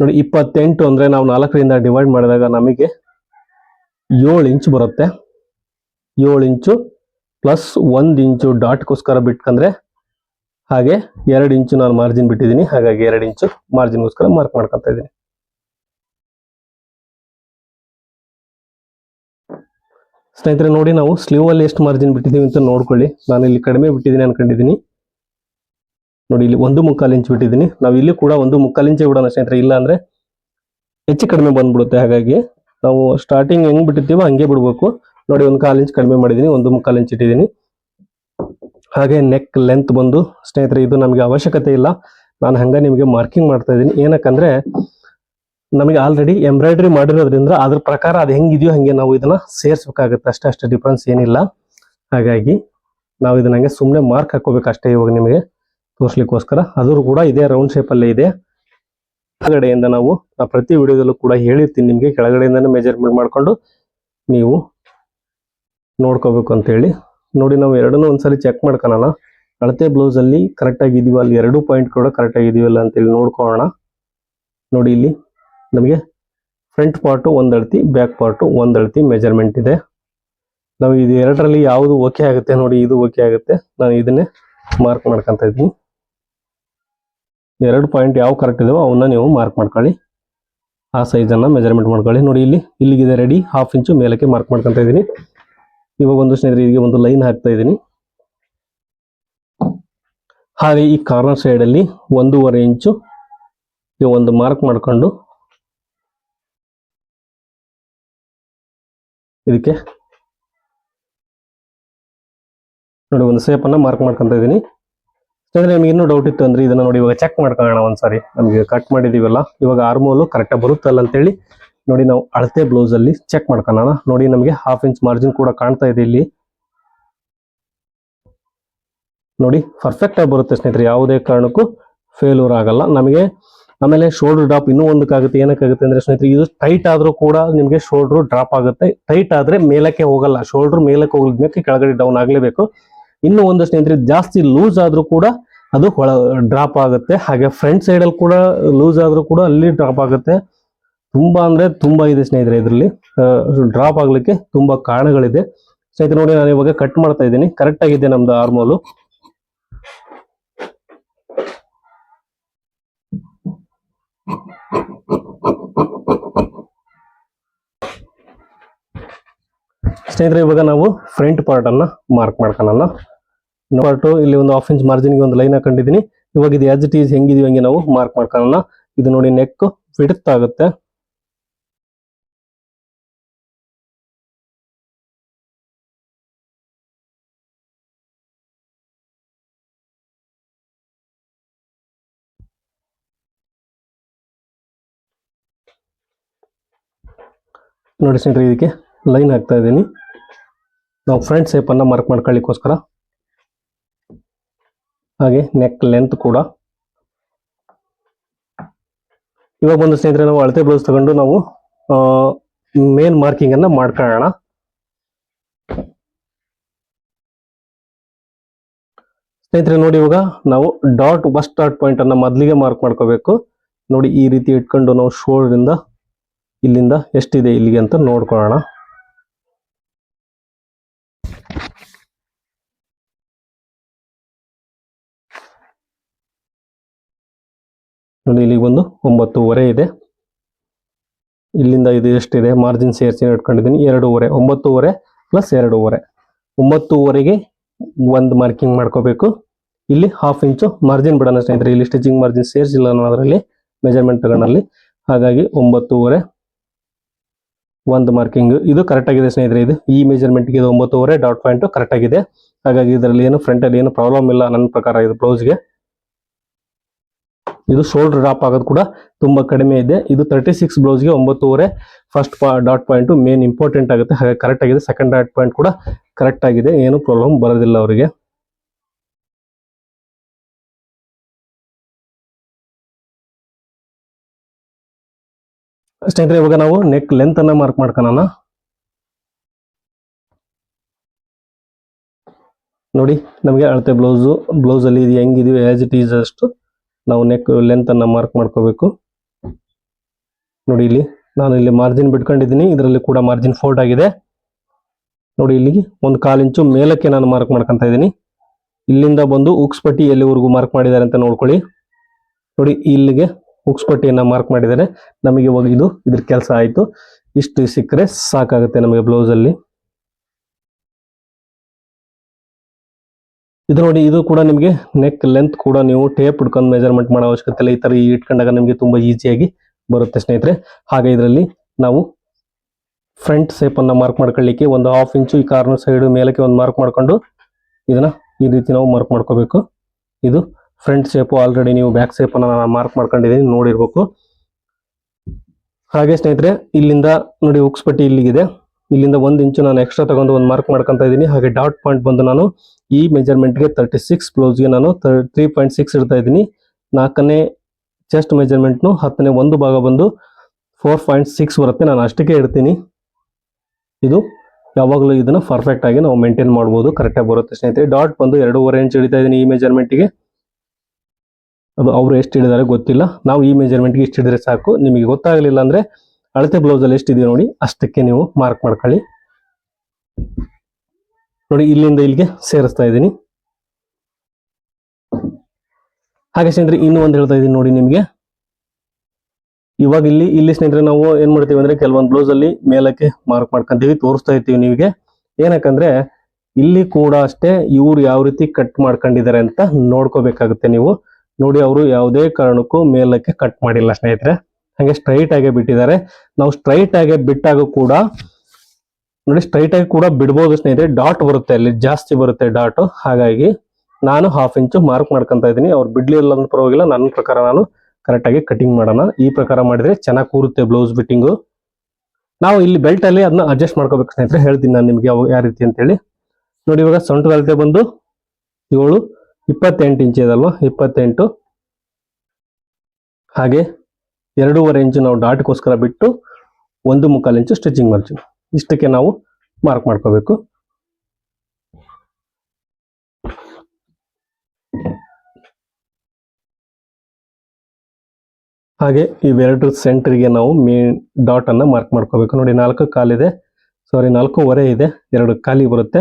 ನೋಡಿ, ಇಪ್ಪತ್ತೆಂಟು ಅಂದರೆ ನಾವು ನಾಲ್ಕರಿಂದ ಡಿವೈಡ್ ಮಾಡಿದಾಗ ನಮಗೆ ಏಳು ಇಂಚ್ ಬರುತ್ತೆ. ಏಳು ಇಂಚು ಪ್ಲಸ್ ಒಂದು ಇಂಚು ಡಾಟ್ಗೋಸ್ಕರ ಬಿಟ್ಕಂದ್ರೆ ಹಾಗೆ ಎರಡು ಇಂಚು ನಾನು ಮಾರ್ಜಿನ್ ಬಿಟ್ಟಿದ್ದೀನಿ ಹಾಗಾಗಿ ಎರಡು ಇಂಚು ಮಾರ್ಜಿನ್ಗೋಸ್ಕರ ಮಾರ್ಕ್ ಮಾಡ್ಕೊತಾ ಇದ್ದೀನಿ ಸ್ನೇಹಿತರೆ, ನೋಡಿ ನಾವು ಸ್ಲೀವ್ ಅಲ್ಲಿ ಎಷ್ಟು ಮಾರ್ಜಿನ್ ಬಿಟ್ಟಿದ್ದೀವಿ ಅಂತ ನೋಡ್ಕೊಳ್ಳಿ. ನಾನು ಇಲ್ಲಿ ಕಡಿಮೆ ಬಿಟ್ಟಿದ್ದೀನಿ ಅನ್ಕೊಂಡಿದ್ದೀನಿ ನೋಡಿ, ಇಲ್ಲಿ ಒಂದು ಮುಕ್ಕಾಲು ಇಂಚು ಬಿಟ್ಟಿದ್ದೀನಿ ನಾವು ಇಲ್ಲಿ ಕೂಡ ಒಂದು ಮುಕ್ಕಾಲು ಇಂಚೆ ಬಿಡೋಣ ಸ್ನೇಹಿತರೆ. ಇಲ್ಲ ಅಂದ್ರೆ ಹೆಚ್ಚು ಕಡಿಮೆ ಬಂದ್ಬಿಡುತ್ತೆ. ಹಾಗಾಗಿ ನಾವು ಸ್ಟಾರ್ಟಿಂಗ್ ಹೆಂಗ್ ಬಿಟ್ಟಿರ್ತೀವೋ ಹಂಗೆ ಬಿಡ್ಬೇಕು. ನೋಡಿ, ಒಂದು ಕಾಲು ಇಂಚ್ ಕಡಿಮೆ ಮಾಡಿದ್ದೀನಿ, ಒಂದು ಮುಕ್ಕಾಲು ಇಂಚ್ ಇಟ್ಟಿದ್ದೀನಿ. ಹಾಗೆ ನೆಕ್ ಲೆಂತ್ ಬಂದು, ಸ್ನೇಹಿತರೆ, ಇದು ನಮಗೆ ಅವಶ್ಯಕತೆ ಇಲ್ಲ. ನಾನು ಹಂಗೆ ನಿಮಗೆ ಮಾರ್ಕಿಂಗ್ ಮಾಡ್ತಾ ಇದ್ದೀನಿ. ಏನಕ್ಕಂದ್ರೆ, ನಮಗೆ ಆಲ್ರೆಡಿ ಎಂಬ್ರಾಯ್ಡ್ರಿ ಮಾಡಿರೋದ್ರಿಂದ ಅದ್ರ ಪ್ರಕಾರ ಅದು ಹೆಂಗಿದೆಯೋ ಹಂಗೆ ನಾವು ಇದನ್ನ ಸೇರಿಸಬೇಕಾಗುತ್ತೆ. ಅಷ್ಟೇ ಅಷ್ಟೇ ಡಿಫ್ರೆನ್ಸ್ ಏನಿಲ್ಲ. ಹಾಗಾಗಿ ನಾವು ಇದನ್ನ ಹಂಗೆ ಸುಮ್ಮನೆ ಮಾರ್ಕ್ ಹಾಕೋಬೇಕು ಅಷ್ಟೇ ಇವಾಗ ನಿಮಗೆ ತೋರಿಸ್ಲಿಕ್ಕೋಸ್ಕರ. ಅದ್ರ ಕೂಡ ಇದೇ ರೌಂಡ್ ಶೇಪಲ್ಲೇ ಇದೆ. ಕೆಳಗಡೆಯಿಂದ ನಾವು ಪ್ರತಿ ವಿಡಿಯೋದಲ್ಲೂ ಕೂಡ ಹೇಳಿರ್ತೀನಿ ನಿಮಗೆ. ಕೆಳಗಡೆಯಿಂದನೇ ಮೆಜರ್ಮೆಂಟ್ ಮಾಡ್ಕೊಂಡು ನೀವು ನೋಡ್ಕೋಬೇಕು ಅಂತ ಹೇಳಿ. ನೋಡಿ, ನಾವು ಎರಡನ್ನೂ ಒಂದ್ಸಲಿ ಚೆಕ್ ಮಾಡ್ಕೊಳ್ಳೋಣ ಅಳತೆ ಬ್ಲೌಸ್ ಅಲ್ಲಿ ಕರೆಕ್ಟ್ ಆಗಿದೀವ ಅಲ್ಲಿ ಎರಡು ಪಾಯಿಂಟ್ ಕೂಡ ಕರೆಕ್ಟ್ ಅಂತ ಅಂತೇಳಿ ನೋಡ್ಕೊಳ್ಳೋಣ. ನೋಡಿ ಇಲ್ಲಿ ನಮಗೆ ಫ್ರಂಟ್ ಪಾರ್ಟು ಒಂದ್ ಅಳತಿ ಬ್ಯಾಕ್ ಪಾರ್ಟು ಒಂದ್ ಅಳತಿ ಮೆಜರ್ಮೆಂಟ್ ಇದೆ. ನಾವು ಇದು ಎರಡರಲ್ಲಿ ಯಾವುದು ಓಕೆ ಆಗುತ್ತೆ ನೋಡಿ, ಇದು ಓಕೆ ಆಗುತ್ತೆ. ನಾನು ಇದನ್ನೇ ಮಾರ್ಕ್ ಮಾಡ್ಕೊಂತ ಇದ್ದೀನಿ. ಎರಡು ಪಾಯಿಂಟ್ ಯಾವ ಕರೆಕ್ಟ್ ಇದಾವೋ ಅವನ್ನ ನೀವು ಮಾರ್ಕ್ ಮಾಡ್ಕೊಳ್ಳಿ. ಆ ಸೈಜನ್ನು ಮೆಜರ್ಮೆಂಟ್ ಮಾಡ್ಕೊಳ್ಳಿ. ನೋಡಿ ಇಲ್ಲಿ, ಇಲ್ಲಿಗಿದೆ ರೆಡಿ ಹಾಫ್ ಇಂಚು ಮೇಲಕ್ಕೆ ಮಾರ್ಕ್ ಮಾಡ್ಕೊತ ಇದ್ದೀನಿ. ಇವಾಗ ಒಂದು ಸ್ನೇಹಿತರೆ ಇದಕ್ಕೆ ಒಂದು ಲೈನ್ ಹಾಕ್ತಾ ಇದ್ದೀನಿ. ಹಾಗೆ ಈ ಕಾರ್ನರ್ ಸೈಡ್ ಅಲ್ಲಿ ಒಂದೂವರೆ ಇಂಚು ಒಂದು ಮಾರ್ಕ್ ಮಾಡ್ಕೊಂಡು ಇದಕ್ಕೆ ನೋಡಿ ಒಂದು ಸೇಪನ್ನು ಮಾರ್ಕ್ ಮಾಡ್ಕೊತ ಇದ್ದೀನಿ. ಸ್ನೇಹಿತರೆ, ನಿಮ್ಗೆ ಇನ್ನೂ ಡೌಟ್ ಇತ್ತು ಅಂದ್ರೆ ಇದನ್ನ ನೋಡಿ ಇವಾಗ ಚೆಕ್ ಮಾಡ್ಕೊಳ್ಳೋಣ ಒಂದ್ಸಾರಿ. ನಮಗೆ ಕಟ್ ಮಾಡಿದೀವಲ್ಲ, ಇವಾಗ ಆರ್ಮೋಲು ಕರೆಕ್ಟಾಗಿ ಬರುತ್ತಲ್ಲ ಅಂತೇಳಿ ನೋಡಿ ನಾವು ಅಳತೆ ಬ್ಲೌಸ್ ಅಲ್ಲಿ ಚೆಕ್ ಮಾಡ್ಕೊಳ್ಳೋಣ ನೋಡಿ ನಮಗೆ ಹಾಫ್ ಇಂಚ್ ಮಾರ್ಜಿನ್ ಕೂಡ ಕಾಣ್ತಾ ಇದೆ ಇಲ್ಲಿ. ನೋಡಿ ಪರ್ಫೆಕ್ಟ್ ಆಗಿ ಬರುತ್ತೆ ಸ್ನೇಹಿತರೆ, ಯಾವುದೇ ಕಾರಣಕ್ಕೂ ಫೇಲ್ಯೂರ್ ಆಗಲ್ಲ. ನಮಗೆ ಆಮೇಲೆ ಶೋಲ್ಡರ್ ಡ್ರಾಪ್ ಇನ್ನೂ ಒಂದಕ್ಕಾಗುತ್ತೆ, ಏನಕ್ಕಾಗುತ್ತೆ ಅಂದ್ರೆ ಸ್ನೇಹಿತರೆ, ಇದು ಟೈಟ್ ಆದ್ರೂ ಕೂಡ ನಿಮಗೆ ಶೋಲ್ಡರ್ ಡ್ರಾಪ್ ಆಗುತ್ತೆ. ಟೈಟ್ ಆದ್ರೆ ಮೇಲಕ್ಕೆ ಹೋಗಲ್ಲ ಶೋಲ್ಡರ್ ಮೇಲಕ್ಕೆ ಹೋಗ್ಲಿಕ್ಕೆ ಕೆಳಗಡೆ ಡೌನ್ ಆಗಲೇಬೇಕು. ಇನ್ನು ಒಂದು ಸ್ನೇಹಿತರೆ, ಜಾಸ್ತಿ ಲೂಸ್ ಆದ್ರೂ ಕೂಡ ಅದು ಡ್ರಾಪ್ ಆಗುತ್ತೆ. ಹಾಗೆ ಫ್ರಂಟ್ ಸೈಡ್ ಅಲ್ಲಿ ಕೂಡ ಲೂಸ್ ಆದ್ರೂ ಕೂಡ ಅಲ್ಲಿ ಡ್ರಾಪ್ ಆಗುತ್ತೆ. ತುಂಬಾ ಅಂದ್ರೆ ತುಂಬಾ ಇದೆ ಸ್ನೇಹಿತರೆ ಇದರಲ್ಲಿ. ಡ್ರಾಪ್ ಆಗ್ಲಿಕ್ಕೆ ತುಂಬಾ ಕಾರಣಗಳಿದೆ. ಸ್ನೇಹಿತರೆ ನೋಡಿ ನಾನು ಇವಾಗ ಕಟ್ ಮಾಡ್ತಾ ಇದ್ದೀನಿ. ಕರೆಕ್ಟ್ ಆಗಿದೆ ನಮ್ದು ಆರ್ಮೋಲು ಸ್ನೇಹಿತರೆ ಇವಾಗ ನಾವು ಫ್ರಂಟ್ ಪಾರ್ಟ್ ಅನ್ನ ಮಾರ್ಕ್ ಮಾಡ್ಕೊಳ್ಳೋಣ ಪಾರ್ಟು ಇಲ್ಲಿ ಒಂದು ಹಾಫ್ ಇಂಚ್ ಮಾರ್ಜಿನ್ಗೆ ಒಂದು ಲೈನ್ ಹಾಕೊಂಡಿದ್ದೀನಿ. ಇವಾಗ ಇದು ಎಜ್ ಟೀಸ್ ಹೆಂಗಿದೀವಿ ಹಂಗೆ ನಾವು ಮಾರ್ಕ್ ಮಾಡ್ಕೊಳ್ಳೋಣ ಇದು ನೋಡಿ ನೆಕ್ ಫಿಡ್ತ್ ಆಗುತ್ತೆ. ನೋಡಿ ಸ್ನೇಹಿತರೆ ಇದಕ್ಕೆ ಲೈನ್ ಹಾಕ್ತಾ ಇದ್ದೀನಿ. ನಾವು ಫ್ರಂಟ್ ಸೇಪನ್ನು ಮಾರ್ಕ್ ಮಾಡ್ಕೊಳ್ಳಿಕ್ಕೋಸ್ಕರ. ಹಾಗೆ ನೆಕ್ ಲೆಂತ್ ಕೂಡ. ಇವಾಗ ಬಂದು ಸ್ನೇಹಿತರೆ, ನಾವು ಅಳತೆ ಬ್ಲೌಸ್ ತಗೊಂಡು ನಾವು ಮೇನ್ ಮಾರ್ಕಿಂಗ್ ಅನ್ನ ಮಾಡ್ಕೊಳ್ಳೋಣ. ಸ್ನೇಹಿತರೆ, ನೋಡಿ ಇವಾಗ ನಾವು ಡಾಟ್ ಫಸ್ಟ್ ಡಾಟ್ ಪಾಯಿಂಟ್ ಅನ್ನ ಮೊದಲಿಗೆ ಮಾರ್ಕ್ ಮಾಡ್ಕೋಬೇಕು. ನೋಡಿ ಈ ರೀತಿ ಇಟ್ಕೊಂಡು ನಾವು ಶೋಲ್ಡ್ರಿಂದ ಇಲ್ಲಿಂದ ಎಷ್ಟಿದೆ ಇಲ್ಲಿಗೆ ಅಂತ ನೋಡ್ಕೊಳ್ಳೋಣ. ನೋಡಿ, ಇಲ್ಲಿಗೆ ಬಂದು ಒಂಬತ್ತೂವರೆ ಇದೆ. ಇಲ್ಲಿಂದ ಇದು ಎಷ್ಟಿದೆ? ಮಾರ್ಜಿನ್ ಸೇರಿಸಿ ಇಟ್ಕೊಂಡಿದ್ದೀನಿ, ಎರಡೂವರೆ, ಒಂಬತ್ತೂವರೆ ಪ್ಲಸ್ ಎರಡೂವರೆ. ಒಂಬತ್ತುವರೆಗೆ ಒಂದು ಮಾರ್ಕಿಂಗ್ ಮಾಡ್ಕೋಬೇಕು. ಇಲ್ಲಿ ಹಾಫ್ ಇಂಚು ಮಾರ್ಜಿನ್ ಬಿಡೋಣ ಸ್ನೇಹಿತರೆ. ಇಲ್ಲಿ ಸ್ಟಿಚಿಂಗ್ ಮಾರ್ಜಿನ್ ಸೇರಿಸಿಲ್ಲ ಅನ್ನೋದ್ರಲ್ಲಿ ಮೆಜರ್ಮೆಂಟ್ ಹಾಗಾಗಿ ಒಂಬತ್ತೂವರೆ ಒಂದು ಮಾರ್ಕಿಂಗ್ ಇದು ಕರೆಕ್ಟ್ ಆಗಿದೆ ಸ್ನೇಹಿತರೆ, ಇದು ಈ ಮೆಜರ್ಮೆಂಟ್ಗೆ ಇದು ಒಂಬತ್ತುವರೆ ಡಾಟ್ ಪಾಯಿಂಟ್ ಕರೆಕ್ಟ್ ಆಗಿದೆ. ಹಾಗಾಗಿ ಇದರಲ್ಲಿ ಏನು ಫ್ರಂಟ್ ಅಲ್ಲಿ ಏನು ಪ್ರಾಬ್ಲಮ್ ಇಲ್ಲ ನನ್ನ ಪ್ರಕಾರ ಇದು ಬ್ಲೌಸ್ಗೆ ಇದು ಶೋಲ್ಡರ್ ಡ್ರಾಪ್ ಆಗೋದು ಕೂಡ ತುಂಬಾ ಕಡಿಮೆ ಇದೆ. ಇದು ತರ್ಟಿ ಸಿಕ್ಸ್ ಬ್ಲೌಸ್ಗೆ ಒಂಬತ್ತುವರೆ first dot point main important ಆಗುತ್ತೆ. ಹಾಗೆ ಕರೆಕ್ಟ್ ಆಗಿದೆ. ಸೆಕೆಂಡ್ ಡಾಟ್ ಪಾಯಿಂಟ್ ಕೂಡ ಕರೆಕ್ಟ್ ಆಗಿದೆ. ಏನು ಪ್ರಾಬ್ಲಮ್ ಬರೋದಿಲ್ಲ ಅವರಿಗೆ. ಸ್ನೇಹಿತರೆ, ಇವಾಗ ನಾವು ನೆಕ್ ಲೆಂತ್ ಅನ್ನ ಮಾರ್ಕ್ ಮಾಡ್ಕೊಳ್ಳೋಣ ನೋಡಿ, ನಮಗೆ ಅಳತೆ ಬ್ಲೌಸು ಬ್ಲೌಸ್ ಅಲ್ಲಿ ಇದು ಹೆಂಗಿದೀವಿ ಆಸ್ ಇಟ್ ಈಸ್ ಅಷ್ಟು ನಾವು ನೆಕ್ ಲೆಂತ್ ಅನ್ನ ಮಾರ್ಕ್ ಮಾಡ್ಕೋಬೇಕು. ನೋಡಿ ಇಲ್ಲಿ, ನಾನು ಇಲ್ಲಿ ಮಾರ್ಜಿನ್ ಬಿಟ್ಕೊಂಡಿದ್ದೀನಿ, ಇದರಲ್ಲಿ ಕೂಡ ಮಾರ್ಜಿನ್ ಫೋಲ್ಡ್ ಆಗಿದೆ. ನೋಡಿ ಇಲ್ಲಿಗೆ ಒಂದು ಕಾಲು ಇಂಚು ಮೇಲಕ್ಕೆ ನಾನು ಮಾರ್ಕ್ ಮಾಡ್ಕೊಂತ ಇದ್ದೀನಿ. ಇಲ್ಲಿಂದ ಬಂದು ಉಕ್ಸ್ ಪಟ್ಟಿ ಎಲ್ಲಿವರೆಗೂ ಮಾರ್ಕ್ ಮಾಡಿದ್ದಾರೆ ಅಂತ ನೋಡ್ಕೊಳ್ಳಿ. ನೋಡಿ, ಇಲ್ಲಿಗೆ ಉಕ್ಸ್ ಪಟ್ಟಿಯನ್ನ ಮಾರ್ಕ್ ಮಾಡಿದರೆ ನಮಗೆ ಇವಾಗ ಇದು ಇದ್ರ ಕೆಲಸ ಆಯಿತು. ಇಷ್ಟು ಸಿಕ್ಕರೆ ಸಾಕಾಗುತ್ತೆ ನಮಗೆ ಬ್ಲೌಸ್ ಅಲ್ಲಿ. ಇದು ನೋಡಿ, ಇದು ಕೂಡ ನಿಮಗೆ ನೆಕ್ ಲೆಂತ್ ಕೂಡ ನೀವು ಟೇಪ್ ಹಿಡ್ಕೊಂಡು ಮೆಜರ್ಮೆಂಟ್ ಮಾಡೋ ಅವಶ್ಯಕತೆ ಇಲ್ಲ. ಈ ತರ ಇಟ್ಕೊಂಡಾಗ ನಿಮಗೆ ತುಂಬಾ ಈಸಿಯಾಗಿ ಬರುತ್ತೆ ಸ್ನೇಹಿತರೆ. ಹಾಗೆ ಇದರಲ್ಲಿ ನಾವು ಫ್ರಂಟ್ ಸೇಪನ್ನು ಮಾರ್ಕ್ ಮಾಡ್ಕೊಳ್ಳಿಕ್ಕೆ ಒಂದು ಹಾಫ್ ಇಂಚು ಈ ಕಾರ್ನರ್ ಸೈಡ್ ಮೇಲಕ್ಕೆ ಒಂದು ಮಾರ್ಕ್ ಮಾಡ್ಕೊಂಡು ಇದನ್ನ ಈ ರೀತಿ ನಾವು ಮಾರ್ಕ್ ಮಾಡ್ಕೋಬೇಕು. ಇದು ಫ್ರಂಟ್ ಶೇಪು ಆಲ್ರೆಡಿ ನೀವು ಬ್ಯಾಕ್ ಶೇಪನ್ನು ಮಾರ್ಕ್ ಮಾಡ್ಕೊಂಡಿದ್ದೀನಿ, ನೋಡಿರ್ಬೇಕು. ಹಾಗೆ ಸ್ನೇಹಿತರೆ, ಇಲ್ಲಿಂದ ನೋಡಿ ಉಕ್ಸ್ಪಟ್ಟಿ ಇಲ್ಲಿಗಿದೆ. ಇಲ್ಲಿಂದ ಒಂದು ಇಂಚು ನಾನು ಎಕ್ಸ್ಟ್ರಾ ತಗೊಂಡು ಒಂದು ಮಾರ್ಕ್ ಮಾಡ್ಕೊಂತ ಇದ್ದೀನಿ. ಹಾಗೆ ಡಾಟ್ ಪಾಯಿಂಟ್ ಬಂದು ನಾನು ಈ ಮೆಜರ್ಮೆಂಟ್ಗೆ ತರ್ಟಿ ಸಿಕ್ಸ್ ಬ್ಲೌಸ್ಗೆ ನಾನು ತ್ರೀ ಪಾಯಿಂಟ್ ಸಿಕ್ಸ್ ಇಡ್ತಾ ಇದ್ದೀನಿ. ನಾಲ್ಕನೇ ಚೆಸ್ಟ್ ಮೆಜರ್ಮೆಂಟ್ನು ಹತ್ತನೇ ಒಂದು ಭಾಗ ಬಂದು ಫೋರ್ ಪಾಯಿಂಟ್ ಸಿಕ್ಸ್ ಬರುತ್ತೆ. ನಾನು ಅಷ್ಟಕ್ಕೆ ಇಡ್ತೀನಿ. ಇದು ಯಾವಾಗಲೂ ಇದನ್ನು ಪರ್ಫೆಕ್ಟಾಗಿ ನಾವು ಮೇಂಟೈನ್ ಮಾಡ್ಬೋದು. ಕರೆಕ್ಟಾಗಿ ಬರುತ್ತೆ ಸ್ನೇಹಿತರೆ. ಡಾಟ್ ಬಂದು ಎರಡೂವರೆ ಇಂಚ್ ಹಿಡಿತಾ ಇದ್ದೀನಿ ಈ ಮೆಜರ್ಮೆಂಟ್ಗೆ ಅದು ಅವರು ಎಷ್ಟು ಹಿಡಿದಾರೆ ಗೊತ್ತಿಲ್ಲ. ನಾವು ಈ ಮೆಜರ್ಮೆಂಟ್ಗೆ ಇಷ್ಟು ಹಿಡಿದ್ರೆ ಸಾಕು. ನಿಮಗೆ ಗೊತ್ತಾಗಲಿಲ್ಲ ಅಂದರೆ ಅಳತೆ ಬ್ಲೌಸಲ್ಲಿ ಎಷ್ಟಿದೆ ನೋಡಿ, ಅಷ್ಟಕ್ಕೆ ನೀವು ಮಾರ್ಕ್ ಮಾಡ್ಕೊಳ್ಳಿ. ನೋಡಿ, ಇಲ್ಲಿಂದ ಇಲ್ಲಿಗೆ ಸೇರಿಸ್ತಾ ಇದ್ದೀನಿ. ಹಾಗೆ ಸ್ನೇಹಿತರೆ, ಇನ್ನೂ ಒಂದು ಹೇಳ್ತಾ ಇದ್ದೀನಿ ನೋಡಿ ನಿಮಗೆ. ಇವಾಗ ಇಲ್ಲಿ ಇಲ್ಲಿ ಸ್ನೇಹಿತರೆ, ನಾವು ಏನ್ ಮಾಡ್ತೀವಿ ಅಂದ್ರೆ ಕೆಲವೊಂದು ಬ್ಲೌಸ್ ಅಲ್ಲಿ ಮೇಲಕ್ಕೆ ಮಾರ್ಕ್ ಮಾಡ್ಕೊಂತೀವಿ, ತೋರಿಸ್ತಾ ಇರ್ತೀವಿ ನಿಮಗೆ. ಏನಕ್ಕಂದ್ರೆ, ಇಲ್ಲಿ ಕೂಡ ಅಷ್ಟೇ ಇವ್ರು ಯಾವ ರೀತಿ ಕಟ್ ಮಾಡ್ಕೊಂಡಿದ್ದಾರೆ ಅಂತ ನೋಡ್ಕೋಬೇಕಾಗುತ್ತೆ ನೀವು. ನೋಡಿ ಅವರು ಯಾವುದೇ ಕಾರಣಕ್ಕೂ ಮೇಲಕ್ಕೆ ಕಟ್ ಮಾಡಿಲ್ಲ ಸ್ನೇಹಿತರೆ. ಹಾಗೆ ಸ್ಟ್ರೈಟ್ ಆಗಿ ಬಿಟ್ಟಿದ್ದಾರೆ. ನಾವು ಸ್ಟ್ರೈಟ್ ಆಗಿ ಬಿಟ್ಟಾಗ ಕೂಡ, ನೋಡಿ ಸ್ಟ್ರೈಟ್ ಆಗಿ ಕೂಡ ಬಿಡ್ಬೋದು ಸ್ನೇಹಿತರೆ. ಡಾಟ್ ಬರುತ್ತೆ ಅಲ್ಲಿ, ಜಾಸ್ತಿ ಬರುತ್ತೆ ಡಾಟ್ ಹಾಗಾಗಿ ನಾನು ಹಾಫ್ ಇಂಚು ಮಾರ್ಕ್ ಮಾಡ್ಕೊಂತ ಇದ್ದೀನಿ. ಅವ್ರು ಬಿಡ್ಲಿಲ್ಲ ಅಂತ ಪರವಾಗಿಲ್ಲ, ನನ್ನ ಪ್ರಕಾರ ನಾನು ಕರೆಕ್ಟ್ ಆಗಿ ಕಟಿಂಗ್ ಮಾಡೋಣ. ಈ ಪ್ರಕಾರ ಮಾಡಿದ್ರೆ ಚೆನ್ನಾಗಿ ಕೂರುತ್ತೆ ಬ್ಲೌಸ್ ಬಿಟ್ಟಿಂಗು ನಾವು ಇಲ್ಲಿ ಬೆಲ್ಟ್ ಅಲ್ಲಿ ಅದನ್ನ ಅಡ್ಜಸ್ಟ್ ಮಾಡ್ಕೋಬೇಕು ಸ್ನೇಹಿತರೆ. ಹೇಳ್ತೀನಿ ನಾನು ನಿಮಗೆ ಯಾವ ರೀತಿ ಅಂತ ಹೇಳಿ ನೋಡಿ ಇವಾಗ ಸೊಂಟು ಬಂದು ಏಳು ಇಪ್ಪತ್ತೆಂಟು ಇಂಚ್ ಇದಲ್ವಾ? ಇಪ್ಪತ್ತೆಂಟು. ಹಾಗೆ ಎರಡೂವರೆ ಇಂಚು ನಾವು ಡಾಟ್ಗೋಸ್ಕರ ಬಿಟ್ಟು ಒಂದು ಮುಕ್ಕಾಲು ಇಂಚು ಸ್ಟಿಚಿಂಗ್ ಮಾರ್ಜಿನ್ ಇಷ್ಟಕ್ಕೆ ನಾವು ಮಾರ್ಕ್ ಮಾಡ್ಕೋಬೇಕು. ಹಾಗೆ ಇವೆರಡು ಸೆಂಟ್ರಿಗೆ ನಾವು ಮೇನ್ ಡಾಟ್ ಅನ್ನ ಮಾರ್ಕ್ ಮಾಡ್ಕೋಬೇಕು. ನೋಡಿ ನಾಲ್ಕು ಕಾಲಿದೆ. ಸಾರಿ ನಾಲ್ಕೂವರೆ ಇದೆ. ಎರಡು ಖಾಲಿ ಬರುತ್ತೆ.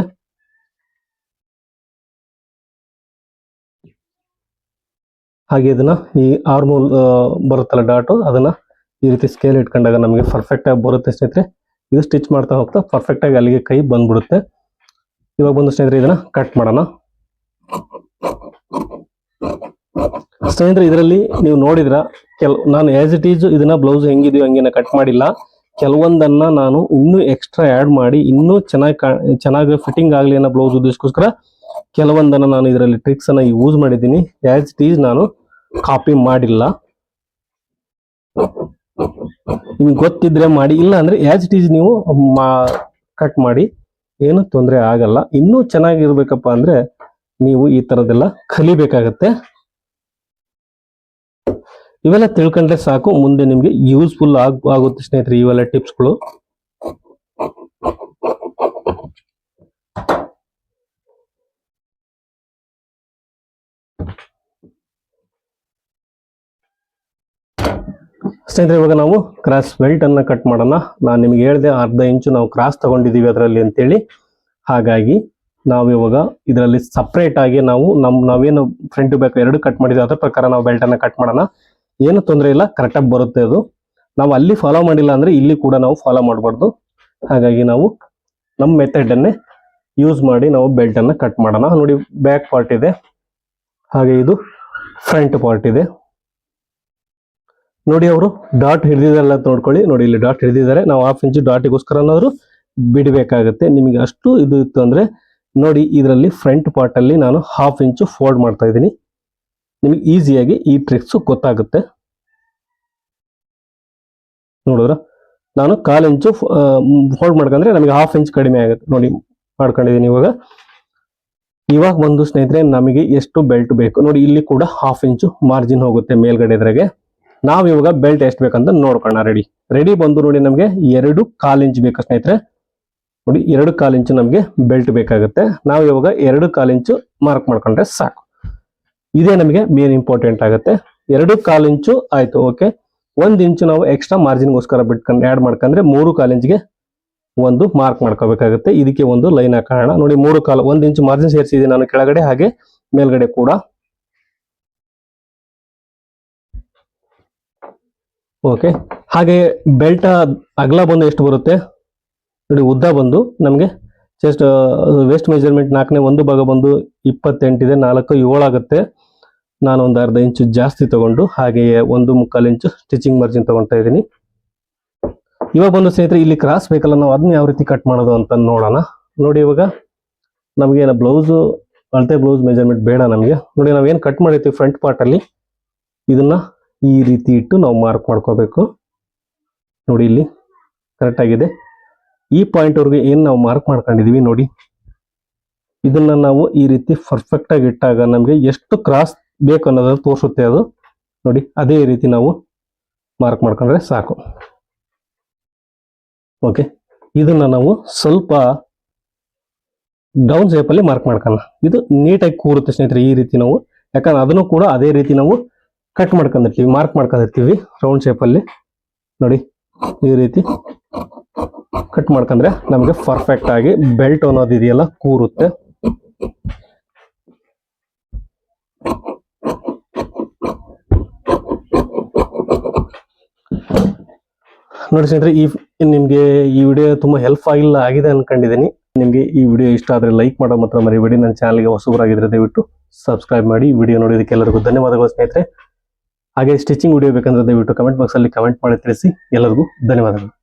ಹಾಗೆ ಇದನ್ನ ಈ ಆರ್ಮೋಲ್ ಬರುತ್ತಲ್ಲ ಡಾಟು, ಅದನ್ನ ಈ ರೀತಿ ಸ್ಕೇಲ್ ಇಟ್ಕೊಂಡಾಗ ನಮಗೆ ಪರ್ಫೆಕ್ಟ್ ಆಗಿ ಬರುತ್ತೆ ಸ್ನೇಹಿತರೆ. ಇದು ಸ್ಟಿಚ್ ಮಾಡ್ತಾ ಹೋಗ್ತಾ ಪರ್ಫೆಕ್ಟ್ ಆಗಿ ಅಲ್ಲಿಗೆ ಕೈ ಬಂದ್ಬಿಡುತ್ತೆ. ಇವಾಗ ಬಂದು ಸ್ನೇಹಿತರೆ ಇದನ್ನ ಕಟ್ ಮಾಡೋಣ. ಸ್ನೇಹಿತರೆ, ಇದರಲ್ಲಿ ನೀವು ನೋಡಿದ್ರ, ಕೆಲ, ನಾನು ಆಸ್ ಇಟ್ ಈಸ್ ಇದನ್ನ ಬ್ಲೌಸ್ ಹೆಂಗಿದೆಯೋ ಹಂಗೇನ ಕಟ್ ಮಾಡಿಲ್ಲ. ಕೆಲವೊಂದನ್ನ ನಾನು ಇನ್ನೂ ಎಕ್ಸ್ಟ್ರಾ ಆ್ಯಡ್ ಮಾಡಿ, ಇನ್ನೂ ಚೆನ್ನಾಗಿ ಚೆನ್ನಾಗಿ ಫಿಟ್ಟಿಂಗ್ ಆಗಲಿ ಅನ್ನೋ ಬ್ಲೌಸ್ ಉದ್ದೇಶಕ್ಕೋಸ್ಕರ ಕೆಲವೊಂದನ್ನ ನಾನು ಇದರಲ್ಲಿ ಟ್ರಿಕ್ಸ್ ಅನ್ನ ಯೂಸ್ ಮಾಡಿದ್ದೀನಿ. ಆ್ಯಸ್ ಇಟ್ ಈಸ್ ನಾನು ಕಾಪಿ ಮಾಡಿಲ್ಲ. ನಿಮ್ಗೆ ಗೊತ್ತಿದ್ರೆ ಮಾಡಿ. ಇಲ್ಲ ಅಂದ್ರೆ ಆ್ಯಸ್ ಇಟ್ ಈಸ್ ನೀವು ಕಟ್ ಮಾಡಿ. ಏನು ತೊಂದರೆ ಆಗಲ್ಲ. ಇನ್ನೂ ಚೆನ್ನಾಗಿರ್ಬೇಕಪ್ಪ ಅಂದ್ರೆ ನೀವು ಈ ತರದೆಲ್ಲ ಕಲಿಬೇಕಾಗತ್ತೆ. ಇವೆಲ್ಲ ತಿಳ್ಕೊಂಡ್ರೆ ಸಾಕು. ಮುಂದೆ ನಿಮಗೆ ಯೂಸ್ಫುಲ್ ಆಗ್, ಆಗುತ್ತೆ ಸ್ನೇಹಿತರೆ ಇವೆಲ್ಲ ಟಿಪ್ಸ್ಗಳು ಸ್ನೇಹಿತರೆ, ಇವಾಗ ನಾವು ಕ್ರಾಸ್ ಬೆಲ್ಟ್ ಅನ್ನ ಕಟ್ ಮಾಡೋಣ. ನಾನು ನಿಮ್ಗೆ ಹೇಳಿದೆ ಅರ್ಧ ಇಂಚು ನಾವು ಕ್ರಾಸ್ ತಗೊಂಡಿದೀವಿ ಅದರಲ್ಲಿ ಅಂತೇಳಿ. ಹಾಗಾಗಿ ನಾವು ಇವಾಗ ಇದರಲ್ಲಿ ಸಪ್ರೇಟ್ ಆಗಿ ನಾವು ನಮ್ ನಾವೇನು ಫ್ರಂಟ್ ಬ್ಯಾಕ್ ಎರಡು ಕಟ್ ಮಾಡಿದ್ವಿ, ಅದ್ರ ಪ್ರಕಾರ ನಾವು ಬೆಲ್ಟ್ ಅನ್ನ ಕಟ್ ಮಾಡೋಣ. ಏನು ತೊಂದರೆ ಇಲ್ಲ ಕರೆಕ್ಟಾಗಿ ಬರುತ್ತೆ ಅದು. ನಾವು ಅಲ್ಲಿ ಫಾಲೋ ಮಾಡಿಲ್ಲ ಅಂದ್ರೆ ಇಲ್ಲಿ ಕೂಡ ನಾವು ಫಾಲೋ ಮಾಡಬಾರ್ದು. ಹಾಗಾಗಿ ನಾವು ನಮ್ಮ ಮೆಥಡ್ ಅನ್ನೇ ಯೂಸ್ ಮಾಡಿ ನಾವು ಬೆಲ್ಟ್ ಅನ್ನ ಕಟ್ ಮಾಡೋಣ. ನೋಡಿ ಬ್ಯಾಕ್ ಪಾರ್ಟ್ ಇದೆ. ಹಾಗೆ ಇದು ಫ್ರಂಟ್ ಪಾರ್ಟ್ ಇದೆ. ನೋಡಿ ಅವರು ಡಾಟ್ ಹಿಡಿದಿದ್ದಾರೆ ಅಂತ ನೋಡ್ಕೊಳ್ಳಿ. ನೋಡಿ ಇಲ್ಲಿ ಡಾಟ್ ಹಿಡಿದಿದ್ದಾರೆ. ನಾವು ಹಾಫ್ ಇಂಚು ಡಾಟಿಗೋಸ್ಕರ ಬಿಡಬೇಕಾಗತ್ತೆ. ನಿಮಗೆ ಅಷ್ಟು ಇದು ಇತ್ತು ಅಂದರೆ ನೋಡಿ ಇದರಲ್ಲಿ ಫ್ರಂಟ್ ಪಾರ್ಟಲ್ಲಿ ನಾನು ಹಾಫ್ ಇಂಚು ಫೋಲ್ಡ್ ಮಾಡ್ತಾ ಇದ್ದೀನಿ. ನಿಮಗೆ ಈಸಿಯಾಗಿ ಈ ಟ್ರಿಕ್ಸು ಗೊತ್ತಾಗುತ್ತೆ. ನೋಡಿದ್ರ? ನಾನು ಕಾಲು ಇಂಚು ಫೋಲ್ಡ್ ಮಾಡ್ಕೊಂಡ್ರೆ ನಮಗೆ ಹಾಫ್ ಇಂಚ್ ಕಡಿಮೆ ಆಗುತ್ತೆ. ನೋಡಿ ಮಾಡ್ಕೊಂಡಿದ್ದೀನಿ ಇವಾಗ. ಇವಾಗ ಒಂದು ಸ್ನೇಹಿತರೆ, ನಮಗೆ ಎಷ್ಟು ಬೆಲ್ಟ್ ಬೇಕು. ನೋಡಿ ಇಲ್ಲಿ ಕೂಡ ಹಾಫ್ ಇಂಚು ಮಾರ್ಜಿನ್ ಹೋಗುತ್ತೆ ಮೇಲ್ಗಡೆದ್ರಾಗೆ ನಾವು ಇವಾಗ ಬೆಲ್ಟ್ ಎಷ್ಟು ಬೇಕಂತ ನೋಡ್ಕೋಣ ರೆಡಿ ರೆಡಿ ಬಂದು ನೋಡಿ ನಮಗೆ ಎರಡು ಕಾಲು ಇಂಚ್ ಬೇಕು ಸ್ನೇಹಿತರೆ. ನೋಡಿ, ಎರಡು ಕಾಲು ಇಂಚು ನಮಗೆ ಬೆಲ್ಟ್ ಬೇಕಾಗುತ್ತೆ. ನಾವು ಇವಾಗ ಎರಡು ಕಾಲು ಇಂಚು ಮಾರ್ಕ್ ಮಾಡ್ಕೊಂಡ್ರೆ ಸಾಕು. ಇದೇ ನಮಗೆ ಮೇನ್ ಇಂಪಾರ್ಟೆಂಟ್ ಆಗುತ್ತೆ. ಎರಡು ಕಾಲು ಇಂಚು ಆಯ್ತು ಓಕೆ ಒಂದು ಇಂಚು ನಾವು ಎಕ್ಸ್ಟ್ರಾ ಮಾರ್ಜಿನ್ಗೋಸ್ಕರ ಬಿಟ್ಕೊಂಡು ಆ್ಯಡ್ ಮಾಡ್ಕೊಂಡ್ರೆ ಮೂರು ಕಾಲು ಇಂಚ್ಗೆ ಒಂದು ಮಾರ್ಕ್ ಮಾಡ್ಕೋಬೇಕಾಗುತ್ತೆ. ಇದಕ್ಕೆ ಒಂದು ಲೈನ್ ಹಾಕೋಣ. ನೋಡಿ, ಮೂರು ಕಾಲು, ಒಂದು ಇಂಚು ಮಾರ್ಜಿನ್ ಸೇರಿಸಿದೆ ನಾನು ಕೆಳಗಡೆ, ಹಾಗೆ ಮೇಲ್ಗಡೆ ಕೂಡ. ಓಕೆ ಹಾಗೆ ಬೆಲ್ಟ ಅಗಲ ಬಂದು ಎಷ್ಟು ಬರುತ್ತೆ? ನೋಡಿ, ಉದ್ದ ಬಂದು ನಮಗೆ ಜಸ್ಟ್ ವೇಸ್ಟ್ ಮೆಜರ್ಮೆಂಟ್ ನಾಲ್ಕನೇ ಒಂದು ಭಾಗ ಬಂದು ಇಪ್ಪತ್ತೆಂಟಿದೆ ನಾಲ್ಕು ಏಳಾಗುತ್ತೆ ನಾನು ಒಂದು ಅರ್ಧ ಇಂಚು ಜಾಸ್ತಿ ತಗೊಂಡು ಹಾಗೆಯೇ ಒಂದು ಮುಕ್ಕಾಲು ಇಂಚು ಸ್ಟಿಚಿಂಗ್ ಮಾರ್ಜಿನ್ ತಗೊಳ್ತಾ ಇದ್ದೀನಿ. ಇವಾಗ ಬಂದು ಸ್ನೇಹಿತರೆ, ಇಲ್ಲಿ ಕ್ರಾಸ್ ಬೇಕಲ್ಲ, ನಾವು ಅದನ್ನ ಯಾವ ರೀತಿ ಕಟ್ ಮಾಡೋದು ಅಂತ ನೋಡೋಣ. ನೋಡಿ ಇವಾಗ ನಮಗೆ ಬ್ಲೌಸು ಅಳತೆ ಬ್ಲೌಸ್ ಮೆಜರ್ಮೆಂಟ್ ಬೇಡ ನಮಗೆ. ನೋಡಿ, ನಾವೇನು ಕಟ್ ಮಾಡಿರ್ತೀವಿ ಫ್ರಂಟ್ ಪಾರ್ಟಲ್ಲಿ ಇದನ್ನ ಈ ರೀತಿ ಇಟ್ಟು ನಾವು ಮಾರ್ಕ್ ಮಾಡ್ಕೋಬೇಕು. ನೋಡಿ ಇಲ್ಲಿ ಕರೆಕ್ಟ್ ಆಗಿದೆ. ಈ ಪಾಯಿಂಟ್ ಅವ್ರಿಗೆ ಏನು ನಾವು ಮಾರ್ಕ್ ಮಾಡ್ಕೊಂಡಿದ್ದೀವಿ ನೋಡಿ. ಇದನ್ನು ನಾವು ಈ ರೀತಿ ಪರ್ಫೆಕ್ಟಾಗಿ ಇಟ್ಟಾಗ ನಮಗೆ ಎಷ್ಟು ಕ್ರಾಸ್ ಬೇಕು ಅನ್ನೋದನ್ನು ತೋರಿಸುತ್ತೆ ಅದು. ನೋಡಿ, ಅದೇ ರೀತಿ ನಾವು ಮಾರ್ಕ್ ಮಾಡ್ಕೊಂಡ್ರೆ ಸಾಕು. ಓಕೆ ಇದನ್ನು ನಾವು ಸ್ವಲ್ಪ ಡೌನ್ ಶೇಪಲ್ಲಿ ಮಾರ್ಕ್ ಮಾಡ್ಕೊಳ್ಳೋಣ. ಇದು ನೀಟಾಗಿ ಕೂರುತ್ತೆ ಸ್ನೇಹಿತರೆ ಈ ರೀತಿ ನಾವು. ಯಾಕಂದ್ರೆ ಅದನ್ನು ಕೂಡ ಅದೇ ರೀತಿ ನಾವು ಕಟ್ ಮಾಡ್ಕೊಂಡಿರ್ತೀವಿ ಮಾರ್ಕ್ ಮಾಡ್ಕೊಂಡಿರ್ತೀವಿ ರೌಂಡ್ ಶೇಪಲ್ಲಿ ನೋಡಿ, ಈ ರೀತಿ ಕಟ್ ಮಾಡ್ಕೊಂಡ್ರೆ ನಮಗೆ ಪರ್ಫೆಕ್ಟ್ ಆಗಿ ಬೆಲ್ಟ್ ಅನ್ನೋದು ಇದೆಯಲ್ಲ, ಕೂರುತ್ತೆ. ನೋಡಿ ಸ್ನೇಹಿತರೆ, ಈ ನಿಮಗೆ ಈ ವಿಡಿಯೋ ತುಂಬ ಹೆಲ್ಪ್ ಆಗಿಲ್ಲ, ಆಗಿದೆ ಅನ್ಕೊಂಡಿದ್ದೀನಿ. ನಿಮಗೆ ಈ ವಿಡಿಯೋ ಇಷ್ಟ ಆದರೆ ಲೈಕ್ ಮಾಡೋ ಮಾತ್ರ ಮರಿಬೇಡಿ. ನನ್ನ ಚಾನಲ್ಗೆ ಹೊಸಬರಾಗಿದ್ರೆ ದಯವಿಟ್ಟು ಸಬ್ಸ್ಕ್ರೈಬ್ ಮಾಡಿ. ವಿಡಿಯೋ ನೋಡೋದಕ್ಕೆ ಎಲ್ಲರಿಗೂ ಧನ್ಯವಾದಗಳು ಸ್ನೇಹಿತರೆ. ಹಾಗೆ ಸ್ಟಿಚಿಂಗ್ ವಿಡಿಯೋ ಬೇಕಂದ್ರೆ ದಯವಿಟ್ಟು ಕಮೆಂಟ್ ಬಾಕ್ಸ್ ಅಲ್ಲಿ ಕಮೆಂಟ್ ಮಾಡಿ ತಿಳಿಸಿ. ಎಲ್ಲರಿಗೂ ಧನ್ಯವಾದಗಳು.